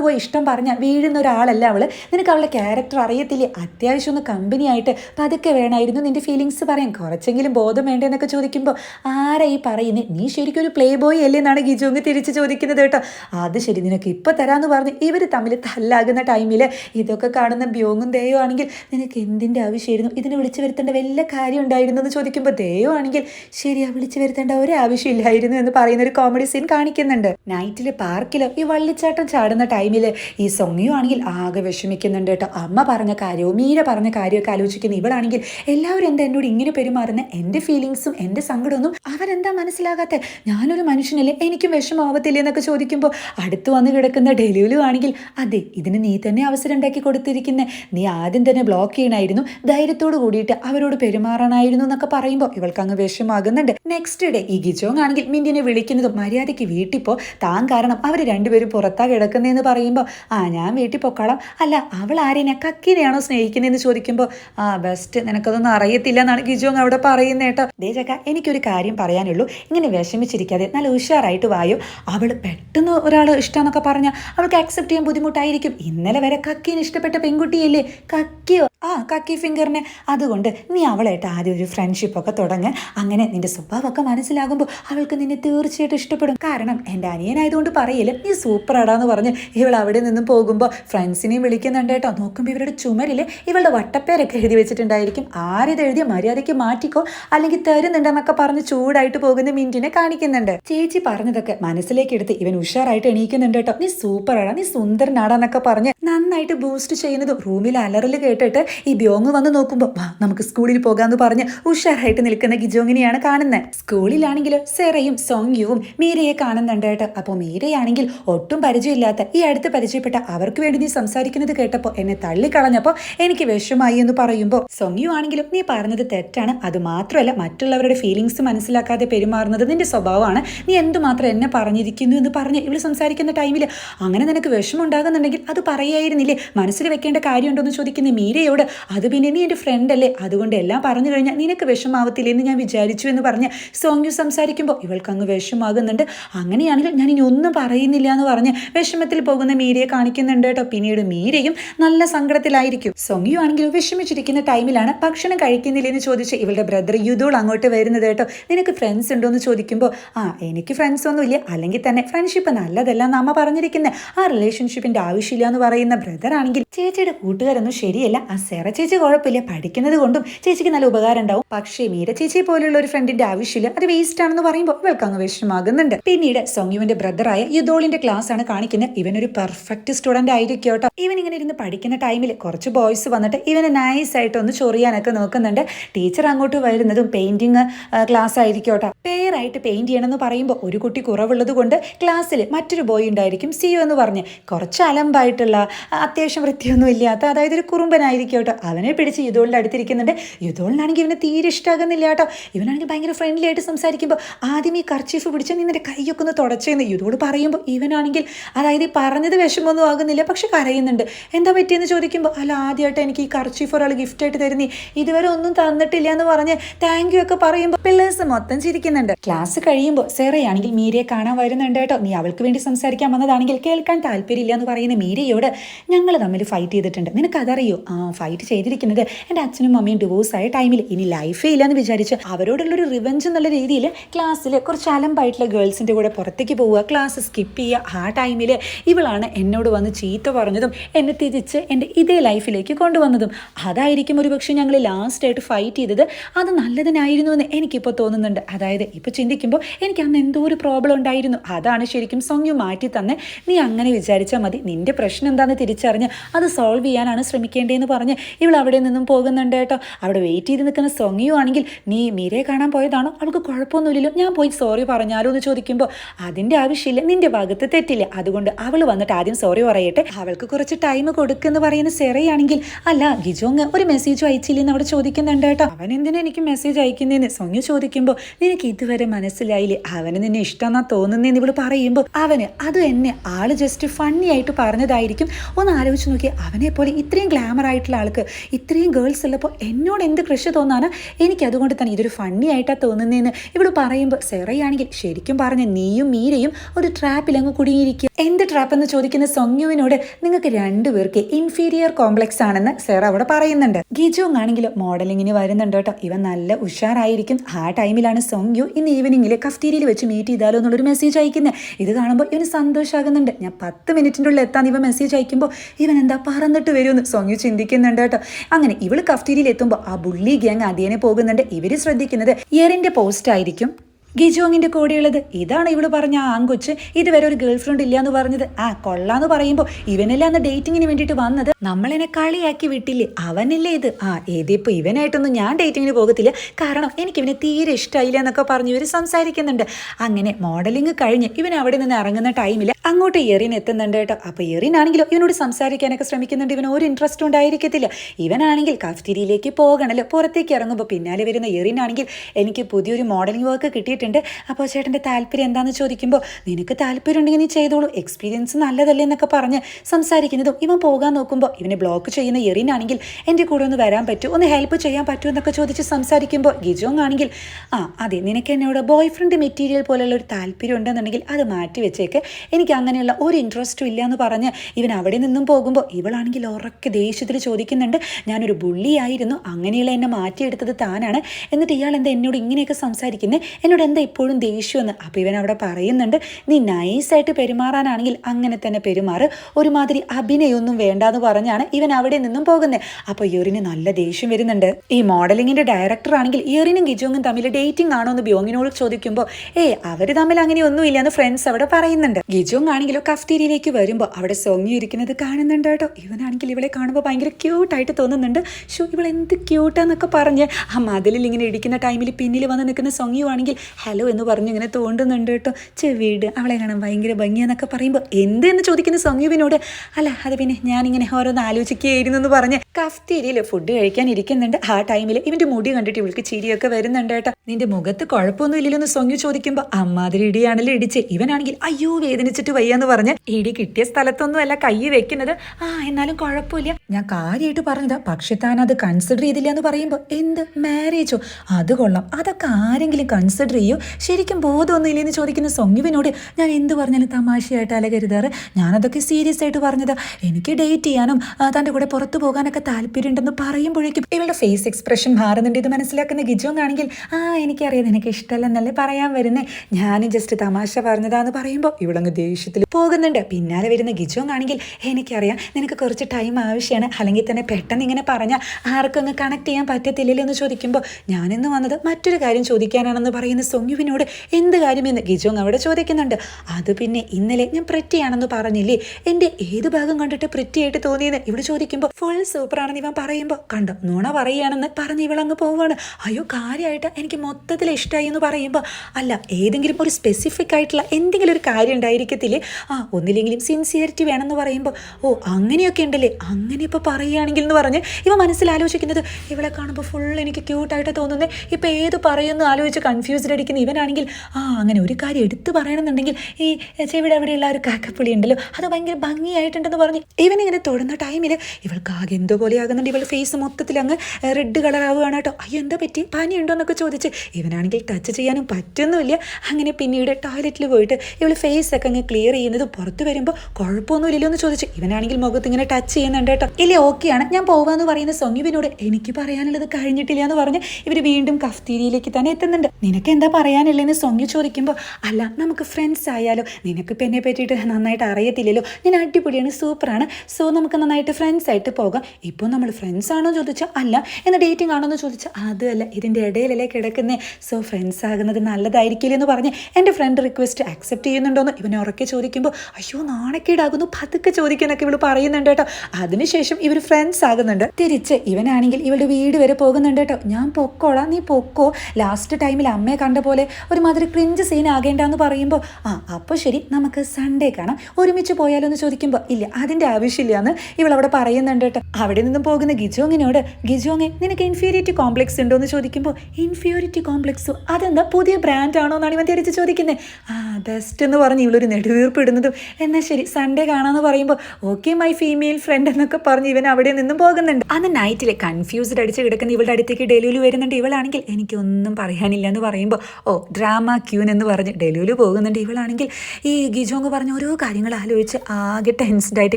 പോയി ഇഷ്ടം പറഞ്ഞ വീഴുന്ന ഒരാളല്ല അവൾ. നിനക്ക് അവളുടെ ക്യാരക്ടർ അറിയത്തില്ലേ? അത്യാവശ്യം ഒന്ന് കമ്പനി ആയിട്ട് പതുക്കെ വേണമായിരുന്നു നിന്റെ ഫീലിങ്സ് പറയാൻ. കുറച്ചെങ്കിലും ബോധം വേണ്ടേന്നൊക്കെ ചോദിക്കുമ്പോൾ ആരാ ഈ പറയുന്നത് നീ ശരിക്കും ഒരു പ്ലേ ബോയ് അല്ലേ? എന്നാണ് ഗിജോങ് തിരിച്ച് ചോദിക്കുന്നത് കേട്ടോ. അത് ശരി നിനക്ക് ഇപ്പം തരാമെന്ന് പറഞ്ഞ്. ഇവർ തമ്മിൽ തല്ലാകുന്ന ടൈമിൽ ഇതൊക്കെ കാണുന്ന ബ്യോങ്ങും ദേയോ ആണെങ്കിൽ നിനക്ക് എന്തിന്റെ ആവശ്യമായിരുന്നു? ഇതിനെ വിളിച്ചു വരുത്തേണ്ട വല്ല കാര്യം ഉണ്ടായിരുന്നു? എന്ന് ചോദിക്കുമ്പോൾ ദേയോ ആണെങ്കിൽ ശരിയാ വിളിച്ചു വരുത്തേണ്ട ഒരു ആവശ്യമില്ലായിരുന്നു എന്ന് പറയുന്ന ഒരു കോമഡി സീൻ കാണിക്കുന്നുണ്ട്. നൈറ്റിൽ പാർക്കിലോ? ഈ വള്ളിച്ചാട്ടം ചാടുന്ന ടൈമിൽ ഈ സൊങ്ങിയോ ആണെങ്കിൽ ആകെ വിഷമിക്കുന്നുണ്ട് കേട്ടോ. അമ്മ പറഞ്ഞ കാര്യവും മീര പറഞ്ഞ കാര്യമൊക്കെ ആലോചിക്കുന്നു ഇവളാണെങ്കിൽ എല്ലാവരും എന്താ എന്നോട് ഇങ്ങനെ പെരുമാറുന്ന? എന്റെ ഫീലിങ്സും എന്റെ സങ്കടമൊന്നും അവരെന്താ മനസ്സിലാകാത്ത? ഞാനൊരു മനുഷ്യനല്ലേ എനിക്കും വിഷമാവത്തില്ലേ എന്നൊക്കെ ചോദിക്കുമ്പോൾ അടുത്ത് വന്ന് കിടക്കുന്ന ഡെലിവലു ആണെങ്കിൽ അതെ ഇതിന് നീ തന്നെ അവസരം ഉണ്ടാക്കി കൊടുത്തിരിക്കുന്നേ. നീ ആദ്യം തന്നെ ബ്ലോക്ക് ചെയ്യണമായിരുന്നു ധൈര്യത്തോട് കൂടിയിട്ട് അവരോട് പെരുമാറാനായിരുന്നു എന്നൊക്കെ പറയുമ്പോൾ ഇവൾക്ക് അങ്ങ് വിഷമാകുന്നുണ്ട് നെക്സ്റ്റ് ഡേ ഈ ഗിജോങ് ആണെങ്കിൽ മിന്റിനെ വിളിക്കുന്നതും മര്യാദയ്ക്ക് വീട്ടിൽ പോ. താൻ കാരണം അവർ രണ്ടുപേരും പുറത്താ കിടക്കുന്നതെന്ന് പറയുമ്പോൾ ആ ഞാൻ വീട്ടിൽ പൊക്കോളാം. അല്ല അവൾ ആരെന്നെ കക്കിനെയാണോ സ്നേഹിക്കുന്നതെന്ന് ചോദിക്കുമ്പോൾ ആ ബെസ്റ്റ് നിനക്കതൊന്നും അറിയത്തില്ല എന്നാണ് ഗിജോങ് അവിടെ പറയുന്നത് കേട്ടോ. ദേ ചക്ക എനിക്കൊരു കാര്യം പറയാനുള്ളൂ. ഇങ്ങനെ വിഷമിച്ചിരിക്കാതെ നല്ല ഉഷാറായിട്ട് വായോ. അവൾ പെട്ടെന്ന് ഒരാൾ ഇഷ്ടമെന്നൊക്കെ പറഞ്ഞാൽ അവൾക്ക് അക്സെപ്റ്റ് ചെയ്യാൻ ബുദ്ധിമുട്ടായിരിക്കും. ഇന്നലെ വരെ കക്കീന് ഇഷ്ടപ്പെട്ട പെൺകുട്ടിയല്ലേ? കക്കിയോ? ആ കക്കി ഫിംഗറിനെ അതുകൊണ്ട് നീ അവളായിട്ട് ആദ്യം ഒരു ഫ്രണ്ട്ഷിപ്പ് ഒക്കെ തുടങ്ങ്. അങ്ങനെ നിന്റെ സ്വഭാവമൊക്കെ മനസ്സിലാകുമ്പോൾ അവൾക്ക് നിന്നെ തീർച്ചയായിട്ടും ഇഷ്ടപ്പെടും. കാരണം എന്റെ അനിയനായതുകൊണ്ട് പറയില്ല നീ സൂപ്പറാടാന്ന് പറഞ്ഞ് ഇവൾ അവിടെ നിന്നും പോകുമ്പോൾ ഫ്രണ്ട്സിനെയും വിളിക്കുന്നുണ്ട് കേട്ടോ. നോക്കുമ്പോൾ ഇവരുടെ ചുമരിൽ ഇവളുടെ വട്ടപ്പേരൊക്കെ എഴുതി വെച്ചിട്ടുണ്ടായിരിക്കും. ആരിത് എഴുതിയ മര്യാദയ്ക്ക് മാറ്റിക്കോ. അല്ലെങ്കിൽ തരുന്നുണ്ടെന്നൊക്കെ പറഞ്ഞ് ചൂടായിട്ട് പോകുന്ന മിന്റിനെ കാണിക്കുന്നുണ്ട്. ചേച്ചി പറഞ്ഞതൊക്കെ മനസ്സിലേക്ക് എടുത്ത് ഇവൻ ഉഷാറായിട്ട് എണീക്കുന്നുണ്ട് കേട്ടോ. നീ സൂപ്പറാടാ നീ സുന്ദരനാടാന്നൊക്കെ പറഞ്ഞ് നന്നായിട്ട് ബൂസ്റ്റ് ചെയ്യുന്നത് റൂമിൽ അലറൽ കേട്ടിട്ട് ഈ ബ്യോങ് വന്ന് നോക്കുമ്പോൾ വാ നമുക്ക് സ്കൂളിൽ പോകാന്ന് പറഞ്ഞ് ഉഷാറായിട്ട് നിൽക്കുന്ന ഗിജോങ്ങിനെയാണ് കാണുന്നത് സ്കൂളിലാണെങ്കിൽ സെറയും സോങ്യുവും മീരയെ കാണുന്നുണ്ട് കേട്ടോ. അപ്പോൾ മീരയാണെങ്കിൽ ഒട്ടും പരിചയമില്ലാത്ത ഈ അടുത്ത് പരിചയപ്പെട്ട അവർക്ക് വേണ്ടി നീ സംസാരിക്കുന്നത് കേട്ടപ്പോൾ എന്നെ തള്ളിക്കളഞ്ഞപ്പോൾ എനിക്ക് വിഷമായി എന്ന് പറയുമ്പോൾ സോങ്യു ആണെങ്കിലും നീ പറഞ്ഞത് തെറ്റാണ്. അത് മാത്രമല്ല മറ്റുള്ളവരുടെ ഫീലിങ്സ് മനസ്സിലാക്കാതെ പെരുമാറുന്നത് നിന്റെ സ്വഭാവമാണ്. നീ എന്തുമാത്രം എന്നെ പറഞ്ഞിരിക്കുന്നു എന്ന് പറഞ്ഞ് ഇവൾ സംസാരിക്കുന്ന ടൈമിൽ അങ്ങനെ നിനക്ക് വിഷമം ഉണ്ടാകുന്നുണ്ടെങ്കിൽ അത് പറയായിരുന്നില്ലേ? മനസ്സിൽ വെക്കേണ്ട കാര്യമുണ്ടോ എന്ന് ചോദിക്കുന്ന മീരയോട് അത് പിന്നെ നീ എന്റെ ഫ്രണ്ട് അല്ലേ? അതുകൊണ്ട് എല്ലാം പറഞ്ഞു കഴിഞ്ഞാൽ നിനക്ക് വിഷമാവത്തില്ല എന്ന് ഞാൻ വിചാരിച്ചു എന്ന് പറഞ്ഞ് സോങ്യു സംസാരിക്കുമ്പോൾ ഇവൾക്ക് അങ്ങ് വിഷമാകുന്നുണ്ട്. അങ്ങനെയാണെങ്കിൽ ഞാൻ ഇനി ഒന്നും പറയുന്നില്ല എന്ന് പറഞ്ഞ് വിഷമത്തിൽ പോകുന്ന മീരയെ കാണിക്കുന്നുണ്ട് കേട്ടോ. പിന്നീട് മീരയും നല്ല സങ്കടത്തിലായിരിക്കും. സോങ്യു ആണെങ്കിലും വിഷമിച്ചിരിക്കുന്ന ടൈമിലാണ് ഭക്ഷണം കഴിക്കുന്നില്ലെന്ന് ചോദിച്ച് ഇവളുടെ ബ്രദർ യുദ്ധോൾ അങ്ങോട്ട് വരുന്നത് കേട്ടോ. നിനക്ക് ഫ്രണ്ട്സ് ഉണ്ടോ എന്ന് ചോദിക്കുമ്പോൾ ആ എനിക്ക് ഫ്രണ്ട്സ് ഒന്നുമില്ല അല്ലെങ്കിൽ തന്നെ ഫ്രണ്ട്ഷിപ്പ് നല്ലതല്ല എന്ന് അമ്മ പറഞ്ഞിരിക്കുന്നത് ആ റിലേഷൻഷിപ്പിന്റെ ആവശ്യമില്ല എന്ന് പറയുന്ന ബ്രദർ ആണെങ്കിൽ ചേച്ചിയുടെ കൂട്ടുകാരൊന്നും ശരിയല്ല. ആ സെറ ചേച്ചി കുഴപ്പമില്ല. പഠിക്കുന്നത് കൊണ്ടും ചേച്ചിക്ക് നല്ല ഉപകാരം ഉണ്ടാവും. പക്ഷേ മീര ചേച്ചി പോലുള്ള ഒരു ഫ്രണ്ടിന്റെ ആവശ്യമില്ല. അത് വേസ്റ്റ് ആണെന്ന് പറയുമ്പോൾ ഇവൾക്ക് അങ്ങ് വിഷമാകുന്നുണ്ട് പിന്നീട് സൊങ്യുവിന്റെ ബ്രദറായ യുദോളിന്റെ ക്ലാസ് ആണ് കാണിക്കുന്നത് ഇവനൊരു പെർഫെക്റ്റ് സ്റ്റുഡന്റ് ആയിരിക്കും കേട്ടോ. ഇവൻ ഇങ്ങനെ ഇരുന്ന് പഠിക്കുന്ന ടൈമിൽ കുറച്ച് ബോയ്സ് വന്നിട്ട് ഇവനെ നൈസ് ആയിട്ട് ഒന്ന് ചൊറിയാനൊക്കെ നോക്കുന്നുണ്ട്. ടീച്ചർ അങ്ങോട്ട് വരുന്നതും പെയിന്റിങ് ക്ലാസ് ആയിരിക്കോട്ടെ കേട്ടോ പേരായിട്ട് പെയിന്റ് ചെയ്യണമെന്ന് പറയുമ്പോൾ ഒരു കുട്ടി കുറവുള്ളത് കൊണ്ട് ക്ലാസ്സിൽ മറ്റൊരു ബോയ് ഉണ്ടായിരിക്കും സി എന്ന് പറഞ്ഞ്. കുറച്ച് അലമ്പായിട്ടുള്ള അത്യാവശ്യം വൃത്തിയൊന്നും ഇല്ലാത്ത അതായത് ഒരു കുറുമ്പനായിരിക്കോട്ടോ. അവനെ പിടിച്ച് യുദ്ധോളിന്റെ അടുത്തിരിക്കുന്നുണ്ട്. യുദ്ധോളിനാണെങ്കിൽ ഇവനെ തീരെ ഇഷ്ടമാകുന്നില്ല കേട്ടോ ഇവനാണെങ്കിൽ ഭയങ്കര ഫ്രണ്ട്ലി ആയിട്ട് സംസാരിക്കുമ്പോൾ ആദ്യം ഈ കർച്ചീഫ് പിടിച്ച് നീ നിന്റെ കൈയൊക്കെ ഒന്ന് തുടച്ചെന്ന് യുദ്ധോട് പറയുമ്പോൾ ഇവനാണെങ്കിൽ അതായത് പറഞ്ഞത് വിഷമമൊന്നും ആകുന്നില്ല പക്ഷെ കരയുന്നുണ്ട്. എന്താ പറ്റിയെന്ന് ചോദിക്കുമ്പോൾ അല്ല ആദ്യമായിട്ട് എനിക്ക് ഈ കർച്ചീഫ് ഒരാൾ ഗിഫ്റ്റായിട്ട് തരുന്നേ. ഇതുവരെ ഒന്നും തന്നിട്ടില്ല എന്ന് പറഞ്ഞ് താങ്ക് യു ഒക്കെ പറയുമ്പോൾ പിള്ളേഴ്സ് മൊത്തം ചിരിക്കുന്നുണ്ട്. ക്ലാസ് കഴിയുമ്പോൾ സെറയാണെങ്കിൽ മീരയെ കാണാൻ വരുന്നുണ്ട് കേട്ടോ. നീ അവൾക്ക് വേണ്ടി സംസാരിക്കാൻ വന്നതാണെങ്കിൽ കേൾക്കാൻ താല്പര്യമില്ല എന്ന് പറയുന്ന മീരയോട് ഞങ്ങൾ തമ്മിൽ ഫൈറ്റ് ചെയ്തിട്ടുണ്ട്. നിനക്ക് അതറിയോ? ആ ഫൈറ്റ് ചെയ്തിരിക്കുന്നത് എന്റെ അച്ഛനും അമ്മയും ഡിവോഴ്സ് ആയ ടൈമിൽ ഇനി ലൈഫേ ഇല്ലെന്ന് വിചാരിച്ച് അവരോടുള്ള ഒരു റിവഞ്ച് എന്നുള്ള രീതിയിൽ ക്ലാസ്സിൽ കുറച്ച് അലമ്പായിട്ടുള്ള ഗേൾസിന്റെ കൂടെ പുറത്തേക്ക് പോവുക ക്ലാസ് സ്കിപ്പ് ചെയ്യുക. ആ ടൈമിൽ ഇവളാണ് എന്നോട് വന്ന് ചീത്ത പറഞ്ഞതും എന്നെ തിരിച്ച് എന്റെ ഇതേ ലൈഫിലേക്ക് കൊണ്ടുവന്നതും. അതായിരിക്കും ഒരു പക്ഷേ ഞങ്ങൾ ലാസ്റ്റായിട്ട് ഫൈറ്റ് ചെയ്തത്. അത് നല്ലതിനായിരുന്നു എന്ന് എനിക്കിപ്പോൾ തോന്നുന്നുണ്ട്. അതായത് ഇപ്പോൾ ചിന്തിക്കുമ്പോൾ എനിക്ക് അന്ന് എന്തോ ഒരു പ്രോബ്ലം ഉണ്ടായിരുന്നു. അതാണ് ശരിക്കും സോങ്യു മാറ്റി തന്നെ. നീ അങ്ങനെ വിചാരിച്ചാൽ മതി. നിന്റെ പ്രശ്നം എന്താണെന്ന് തിരിച്ചറിഞ്ഞ് അത് സോൾവ് ചെയ്യാനാണ് ശ്രമിക്കേണ്ടതെന്ന് പറഞ്ഞ് ഇവൾ അവിടെ നിന്നും പോകുന്നുണ്ട് കേട്ടോ. അവിടെ വെയിറ്റ് ചെയ്ത് നിൽക്കുന്ന സോങ്യു ആണെങ്കിൽ നീ മീരയെ കാണാൻ പോയതാണോ? അവൾക്ക് കുഴപ്പമൊന്നുമില്ലല്ലോ. ഞാൻ പോയി സോറി പറഞ്ഞാലോ എന്ന് ചോദിക്കുമ്പോൾ അതിന്റെ ആവശ്യമില്ല. നിന്റെ ഭാഗത്ത് തെറ്റില്ല. അതുകൊണ്ട് അവൾ വന്നിട്ട് ആദ്യം സോറി പറയട്ടെ. അവൾക്ക് കുറച്ച് ടൈം കൊടുക്കുമെന്ന് പറയുന്ന സെറയാണെങ്കിൽ അല്ല ഗിജോങ് ഒരു മെസ്സേജ് അയച്ചില്ലെന്ന് അവിടെ ചോദിക്കുന്നുണ്ട് കേട്ടോ. അവൻ എന്തിനാ എനിക്ക് മെസ്സേജ് അയക്കുന്നതെന്ന് സോങ്യു ചോദിക്കുമ്പോൾ നിനക്ക് ഇതുവരെ മനസ്സിലായില്ലേ? അവന് നിന്നെ ഇഷ്ടമെന്നാ തോന്നുന്നതെന്ന് ഇവൾ പറയുമ്പോൾ അവന് അത് എന്നെ ആൾ ജസ്റ്റ് ഫണ്ണി ആയിട്ട് പറഞ്ഞതായിരിക്കും. ഒന്ന് ആലോചിച്ച് നോക്കി അവനെ പോലെ ഇത്രയും ഗ്ലാമർ ആയിട്ടുള്ള ആൾക്ക് ഇത്രയും ഗേൾസ് ഉള്ളപ്പോൾ എന്നോട് എന്ത് കൃഷി തോന്നാനാ? എനിക്ക് അതുകൊണ്ട് തന്നെ ഇതൊരു ഫണ്ണി ആയിട്ടാണ് തോന്നുന്നതെന്ന് ഇവൾ പറയുമ്പോൾ സെറയാണെങ്കിൽ ശരിക്കും പറഞ്ഞ നീയും മീരയും ഒരു ട്രാപ്പിൽ അങ്ങ് കുടുങ്ങിയിരിക്കുക എന്ത് ട്രാപ്പ് എന്ന് ചോദിക്കുന്ന സൊങ്യുവിനോട് നിങ്ങൾക്ക് രണ്ടുപേർക്ക് ഇൻഫീരിയർ കോംപ്ലക്സ് ആണെന്ന് സെറ അവിടെ പറയുന്നുണ്ട്. ഗിജോങ് ആണെങ്കിലും മോഡലിങ്ങിന് വരുന്നുണ്ട് കേട്ടോ. ഇവൻ നല്ല ഉഷാറായിരിക്കും. ആ ടൈമിലാണ് സൊങ്യു ഇന്ന് ഈവനിങ്ങിൽ കഫ്റ്റീരിയയിൽ വെച്ച് മീറ്റ് ചെയ്താലോ എന്നുള്ളൊരു മെസ്സേജ് അയക്കുന്നത് ഇത് കാണുമ്പോൾ ഇവന് സന്തോഷമാകുന്നുണ്ട് ഞാൻ പത്ത് മിനിറ്റിന്റെ ഉള്ളിൽ എത്താൻ ഇവ മെസ്സേജ് അയക്കുമ്പോൾ ഇവൻ എന്താ പറന്നിട്ട് വരുമെന്ന് സൊങ്യു ചിന്തിക്കുന്നുണ്ട് കേട്ടോ. അങ്ങനെ ഇവൾ കഫ്റ്റീരിയയിൽ എത്തുമ്പോൾ ആ ബുള്ളി ഗ്യാങ് ആദ്യേനെ പോകുന്നുണ്ട്. ഇവർ ശ്രദ്ധിക്കുന്നത് ഇയറിന്റെ പോസ്റ്റ് ആയിരിക്കും. ഗിജോങ്ങിന്റെ കൂടെയുള്ളത്. ഇതാണ് ഇവൾ പറഞ്ഞ ആ ആങ്കൊച്ച് ഇതുവരെ ഒരു ഗേൾ ഫ്രണ്ട് ഇല്ല എന്ന് പറഞ്ഞത്. ആ കൊള്ളാന്ന് പറയുമ്പോൾ ഇവനെല്ലാം അന്ന് ഡേറ്റിങ്ങിന് വേണ്ടിട്ട് വന്നത്? നമ്മളെന്നെ കളിയാക്കി വിട്ടില്ലേ? അവനല്ലേ ഇത്? ആ ഏതിപ്പോ ഇവനായിട്ടൊന്നും ഞാൻ ഡേറ്റിങ്ങിന് പോകത്തില്ല. കാരണം എനിക്ക് ഇവനെ തീരെ ഇഷ്ടമായില്ല എന്നൊക്കെ പറഞ്ഞ് ഇവർ സംസാരിക്കുന്നുണ്ട്. അങ്ങനെ മോഡലിംഗ് കഴിഞ്ഞ് ഇവൻ അവിടെ നിന്ന് ഇറങ്ങുന്ന ടൈമിൽ അങ്ങോട്ട് എറിൻ എത്തുന്നുണ്ട് കേട്ടോ. എറിൻ ആണെങ്കിലും ഇവനോട് സംസാരിക്കാനൊക്കെ ശ്രമിക്കുന്നുണ്ട്. ഇവന് ഒരു ഇൻട്രസ്റ്റ് ഉണ്ടായിരിക്കത്തില്ല. ഇവനാണെങ്കിൽ കഫ്തിരിയിലേക്ക് പോകണല്ലോ. പുറത്തേക്ക് ഇറങ്ങുമ്പോൾ പിന്നാലെ വരുന്ന എറിൻ ആണെങ്കിൽ എനിക്ക് പുതിയൊരു മോഡലിംഗ് വർക്ക് കിട്ടിയിട്ടുണ്ട്. അപ്പോൾ ചേട്ടന്റെ താല്പര്യം എന്താണെന്ന് ചോദിക്കുമ്പോൾ നിനക്ക് താല്പര്യം ഉണ്ടെങ്കിൽ നീ ചെയ്തോളൂ. എക്സ്പീരിയൻസ് നല്ലതല്ലേ എന്നൊക്കെ പറഞ്ഞ് സംസാരിക്കുന്നതും ഇവൻ പോകാൻ നോക്കുമ്പോൾ ഇവനെ ബ്ലോക്ക് ചെയ്യുന്ന എറിനാണെങ്കിൽ എന്റെ കൂടെ ഒന്ന് വരാൻ പറ്റൂ. ഒന്ന് ഹെൽപ്പ് ചെയ്യാൻ പറ്റുമോ എന്നൊക്കെ ചോദിച്ച് സംസാരിക്കുമ്പോൾ ഗിജോങ് ആണെങ്കിൽ ആ അതെ നിനക്ക് എന്നോട് ബോയ് ഫ്രണ്ട് മെറ്റീരിയൽ പോലെയുള്ള ഒരു താല്പര്യം ഉണ്ടെന്നുണ്ടെങ്കിൽ അത് മാറ്റി വെച്ചേക്ക്. എനിക്ക് അങ്ങനെയുള്ള ഒരു ഇൻട്രസ്റ്റും ഇല്ല എന്ന് പറഞ്ഞ് ഇവൻ അവിടെ നിന്നും പോകുമ്പോൾ ഇവളാണെങ്കിൽ ഉറക്കെ ദേഷ്യത്തിൽ ചോദിക്കുന്നുണ്ട് ഞാനൊരു ബുള്ളിയായിരുന്നു. അങ്ങനെയുള്ള എന്നെ മാറ്റിയെടുത്തത് താനാണ്. എന്നിട്ട് ഇയാൾ എന്താ എന്നോട് ഇങ്ങനെയൊക്കെ സംസാരിക്കുന്നത് എന്നോട് എന്താ ഇപ്പോഴും ദേഷ്യമെന്ന്? അപ്പോൾ ഇവൻ അവിടെ പറയുന്നുണ്ട് നീ നൈസായിട്ട് പെരുമാറാനാണെങ്കിൽ അങ്ങനെ തന്നെ പെരുമാറ്. ഒരുമാതിരി അഭിനയൊന്നും വേണ്ടാന്ന് പറഞ്ഞാണ് ഇവൻ അവിടെ നിന്നും പോകുന്നത് അപ്പോൾ ഇയറിന് നല്ല ദേഷ്യം വരുന്നുണ്ട്. ഈ മോഡലിങ്ങിന്റെ ഡയറക്ടർ ആണെങ്കിൽ ഇയറിനും ഗിജോങ്ങും തമ്മിൽ ഡേറ്റിംഗ് ആണോ എന്ന് ബിയോങ്ങിനോട് ചോദിക്കുമ്പോൾ ഏ അവർ തമ്മിൽ അങ്ങനെ ഒന്നുമില്ല എന്ന് ഫ്രണ്ട്സ് അവിടെ പറയുന്നുണ്ട്. ഗിജോങ് ആണെങ്കിലോ കഫ്റ്റീരിയയിലേക്ക് വരുമ്പോൾ അവിടെ സോങ്ങി ഇരിക്കുന്നത് കാണുന്നുണ്ട് കേട്ടോ. ഇവനാണെങ്കിൽ ഇവളെ കാണുമ്പോൾ ഭയങ്കര ക്യൂട്ടായിട്ട് തോന്നുന്നുണ്ട്. ഷോ ഇവൾ എന്ത് ക്യൂട്ടാന്നൊക്കെ പറഞ്ഞ്. ആ മതിലിൽ ഇങ്ങനെ ഇടിക്കുന്ന ടൈമിൽ പിന്നിൽ വന്ന് നിൽക്കുന്ന സോങ്ങിയു ആണെങ്കിൽ ഹലോ എന്ന് പറഞ്ഞു ഇങ്ങനെ തോണ്ടുന്നുണ്ട് കേട്ടോ. ചെവീട് അവളെ കാണാൻ ഭയങ്കര ഭംഗിയെന്നൊക്കെ പറയുമ്പോൾ എന്ത് എന്ന് ചോദിക്കുന്ന സംയുവിനോട് അല്ല അത് പിന്നെ ഞാനിങ്ങനെ ഓരോന്ന് ആലോചിക്കുകയായിരുന്നു എന്ന് പറഞ്ഞ് കഫ്തീരിയിൽ ഫുഡ് കഴിക്കാൻ ഇരിക്കുന്നുണ്ട്. ആ ടൈമിൽ ഇവന്റെ മുടി കണ്ടിട്ട് ഇവൾക്ക് ചിരിയൊക്കെ വരുന്നുണ്ട് കേട്ടോ. നിന്റെ മുഖത്ത് കുഴപ്പമൊന്നും ഇല്ലെന്ന് സൊങ്ങി ചോദിക്കുമ്പോൾ അമ്മാതിരി ഇടിയാണല്ലോ ഇടിച്ച്. ഇവനാണെങ്കിൽ അയ്യോ വേദനിച്ചിട്ട് വയ്യാന്ന് പറഞ്ഞ് ഇടി കിട്ടിയ സ്ഥലത്തൊന്നും അല്ല കൈ വെക്കുന്നത്. ആ എന്നാലും കുഴപ്പമില്ല. ഞാൻ കാര്യമായിട്ട് പറഞ്ഞതാ. പക്ഷെ താൻ അത് കൺസിഡർ ചെയ്തില്ല എന്ന് പറയുമ്പോൾ എന്ത് മാരേജോ അത് കൊള്ളാം. അതൊക്കെ ആരെങ്കിലും കൺസിഡർ ചെയ്യോ? ശരിക്കും ബോധമൊന്നും ഇല്ലെന്ന് ചോദിക്കുന്ന സൊങ്ങുവിനോട് ഞാൻ എന്ത് പറഞ്ഞാലും തമാശയായിട്ട് അലകരുതാറ്. ഞാനതൊക്കെ സീരിയസ് ആയിട്ട് പറഞ്ഞതാ. എനിക്ക് ഡേറ്റ് ചെയ്യാനും തന്റെ കൂടെ പുറത്തു പോകാനൊക്കെ താല്പര്യമുണ്ടെന്ന് പറയുമ്പോഴേക്കും ഇവളുടെ ഫേസ് എക്സ്പ്രഷൻ മാറുന്നുണ്ട്. ഇത് മനസ്സിലാക്കുന്ന ഗിജോങ് ആണെങ്കിൽ ആ എനിക്കറിയാം നിനക്ക് ഇഷ്ടമല്ലെന്നല്ലേ പറയാൻ വരുന്നേ. ഞാനും ജസ്റ്റ് തമാശ പറഞ്ഞതാന്ന് പറയുമ്പോൾ ഇവളങ്ങ് ദേഷ്യത്തിൽ പോകുന്നുണ്ട്. പിന്നാലെ വരുന്ന ഗിജോങ് ആണെങ്കിൽ എനിക്കറിയാം നിനക്ക് കുറച്ച് ടൈം ആവശ്യമാണ് അല്ലെങ്കിൽ തന്നെ പെട്ടെന്ന് ഇങ്ങനെ പറഞ്ഞാൽ ആർക്കും അങ്ങ് കണക്ട് ചെയ്യാൻ പറ്റത്തില്ലല്ലോ എന്ന് ചോദിക്കുമ്പോൾ ഞാനിന്ന് വന്നത് മറ്റൊരു കാര്യം ചോദിക്കാനാണെന്ന് പറയുന്ന സൊങ്യുവിനോട് എന്ത് കാര്യമെന്ന് ഗിജോങ് അവിടെ ചോദിക്കുന്നുണ്ട്. അത് പിന്നെ ഇന്നലെ ഞാൻ പ്രിറ്റിയാണെന്ന് പറഞ്ഞില്ലേ? എന്റെ ഏത് ഭാഗം കണ്ടിട്ട് പ്രിറ്റിയായിട്ട് തോന്നിയെന്ന് ഇവിടെ ചോദിക്കുമ്പോൾ ഫുൾ സൂപ്പറാണെന്ന് ഇവൻ പറയുമ്പോൾ കണ്ടോ നുണ പറയുകയാണെന്ന് പറഞ്ഞ് ഇവളങ്ങ് പോവാണ്. അയ്യോ കാര്യമായിട്ട് എനിക്ക് മൊത്തത്തിൽ ഇഷ്ടമായി എന്ന് പറയുമ്പോൾ അല്ല ഏതെങ്കിലും ഒരു സ്പെസിഫിക് ആയിട്ടുള്ള എന്തെങ്കിലും ഒരു കാര്യം ഉണ്ടായിരിക്കത്തില്ലേ? ആ ഒന്നില്ലെങ്കിലും സിൻസിയറിറ്റി വേണമെന്ന് പറയുമ്പോൾ ഓ അങ്ങനെയൊക്കെ ഉണ്ടല്ലേ? അങ്ങനെ ഇപ്പോൾ പറയുകയാണെങ്കിൽ എന്ന് പറഞ്ഞ് ഇവ മനസ്സിലാലോചിക്കുന്നത് ഇവളെ കാണുമ്പോൾ ഫുൾ എനിക്ക് ക്യൂട്ടായിട്ട് തോന്നുന്നത് ഇപ്പോൾ ഏത് പറയുമെന്ന് ആലോചിച്ച് കൺഫ്യൂസ്ഡ് അടിക്കുന്ന ഇവനാണെങ്കിൽ ആ അങ്ങനെ ഒരു കാര്യം എടുത്തു പറയണമെന്നുണ്ടെങ്കിൽ ഈ ചെവിടെ അവിടെയുള്ള ഒരു കാക്കപ്പുളി ഉണ്ടല്ലോ അത് ഭയങ്കര ഭംഗിയായിട്ടുണ്ടെന്ന് പറഞ്ഞ് ഇവനിങ്ങനെ തൊടുന്ന ടൈമിൽ ഇവൾക്ക് ആകെ എന്തോ പോലെ ആകുന്നുണ്ട് ഇവളുടെ ഫേസ് മൊത്തത്തിൽ അങ്ങ് റെഡ് കളർ ആവുകയാണ് കേട്ടോ. അയ്യോ എന്താ പറ്റി? പനി ഉണ്ടോ എന്നൊക്കെ ചോദിച്ച്. ഇവനാണെങ്കിൽ ടച്ച് ചെയ്യാനും പറ്റുന്നുമില്ല. അങ്ങനെ പിന്നീട് ടോയ്ലറ്റിൽ പോയിട്ട് ഇവൾ ഫേസ് ഒക്കെ അങ്ങ് ക്ലിയർ ചെയ്യുന്നത് പുറത്ത് വരുമ്പോൾ കുഴപ്പമൊന്നുമില്ലല്ലോ എന്ന് ചോദിച്ചു. ഇവനാണെങ്കിൽ മുഖത്ത് ഇങ്ങനെ ടച്ച് ചെയ്യുന്നുണ്ട് കേട്ടോ. ഇല്ല ഓക്കെയാണ് ഞാൻ പോവാന്ന് പറയുന്ന സൊങ്ങിവിനോട് എനിക്ക് പറയാനുള്ളത് കഴിഞ്ഞിട്ടില്ല എന്ന് പറഞ്ഞ് ഇവർ വീണ്ടും കഫ്തീരിയിലേക്ക് തന്നെ എത്തുന്നുണ്ട്. നിനക്ക് എന്താ പറയാനുള്ളതെന്ന് സൊങ്ങി ചോദിക്കുമ്പോൾ അല്ല നമുക്ക് ഫ്രണ്ട്സ് ആയാലോ? നിനക്ക് ഇപ്പം എന്നെ പറ്റിയിട്ട് നന്നായിട്ട് അറിയത്തില്ലല്ലോ. ഞാൻ അടിപൊളിയാണ് സൂപ്പറാണ് സോ നമുക്ക് നന്നായിട്ട് ഫ്രണ്ട്സ് ആയിട്ട് പോകാം. ഇപ്പോൾ നമ്മൾ ഫ്രണ്ട്സ് ആണോ ചോദിച്ചാൽ അല്ല. എന്ന് ഡേറ്റിംഗ് ആണോ എന്ന് ചോദിച്ചാൽ അതല്ല ഇതിന്റെ ഇടയിലല്ലേ കിടക്കുന്നേ. സോ ഫ്രണ്ട്സ് ആകുന്നത് നല്ലതായിരിക്കില്ല എന്ന് പറഞ്ഞ് എന്റെ ഫ്രണ്ട് റിക്വസ്റ്റ് ആക്സെപ്റ്റ് ചെയ്യുന്നുണ്ടോന്ന് ഇവനെ ഉറക്കെ ചോദിക്കുമ്പോൾ അയ്യോ നാണക്കേടാകുന്നു. പതുക്കെ ചോദിക്കാനൊക്കെ ഇവൾ പറയുന്നുണ്ട് കേട്ടോ. അതിനുശേഷം ഇവർ ഫ്രണ്ട്സ് ആകുന്നുണ്ട്. തിരിച്ച് ഇവനാണെങ്കിൽ ഇവളുടെ വീട് വരെ പോകുന്നുണ്ട് കേട്ടോ. ഞാൻ പൊക്കോളാം നീ പൊക്കോ. ലാസ്റ്റ് ടൈമിൽ അമ്മയെ കണ്ട പോലെ ഒരുമാതിരി ക്രിഞ്ച് സീൻ ആകേണ്ടെന്ന് പറയുമ്പോൾ ആ അപ്പോൾ ശരി നമുക്ക് സൺഡേ കാണാം. ഒരുമിച്ച് പോയാലോ? എന്ന് ചോദിക്കുമ്പോൾ ഇല്ല അതിന്റെ ആവശ്യമില്ല എന്ന് ഇവൾ പറയുന്നുണ്ട് കേട്ടോ. അവിടെ നിന്നും പോകുന്ന ഗിജോങ്ങിനോട് ഗിജോങ്ങെ നിനക്ക് ഇൻഫീരിയറ്റി കോംപ്ലക്സ് ഉണ്ടോ എന്ന് ചോദിക്കുമ്പോൾ ഇൻഫീരിയറ്റി കോംപ്ലക്സോ അതെന്താ പുതിയ ബ്രാൻഡ് ആണോ എന്നാണ് ഇവൻ തിരിച്ച് ചോദിക്കുന്നത് ആ ബെസ്റ്റ് എന്ന് പറഞ്ഞ് ഇവളൊരു നെടുവീർപ്പ് ഇടുന്നതും എന്നാൽ ശരി സൺഡേ കാണാമെന്ന് പറയുമ്പോൾ ഓക്കെ മൈ ഫീമെയിൽ ഫ്രണ്ട് എന്നൊക്കെ പറഞ്ഞ് ഇവൻ അവിടെ നിന്നും പോകുന്നുണ്ട്. അന്ന് നൈറ്റിൽ കൺഫ്യൂസ്ഡ് അടിച്ച് കിടക്കുന്ന ഇവളുടെ അടുത്തേക്ക് ഡെലിവലി വരുന്നുണ്ട്. ഇവളാണെങ്കിൽ എനിക്കൊന്നും പറയാനില്ല എന്ന് പറയുമ്പോൾ ഓ ഡ്രാമ ക്യൂൻ എന്ന് പറഞ്ഞ് ഡെലിവലി പോകുന്നുണ്ട് ഇവളാണെങ്കിൽ. ഈ ഗിജോങ് പറഞ്ഞ ഓരോ കാര്യങ്ങൾ ആലോചിച്ച് ആകെ ടെൻസ്ഡ് ആയിട്ട്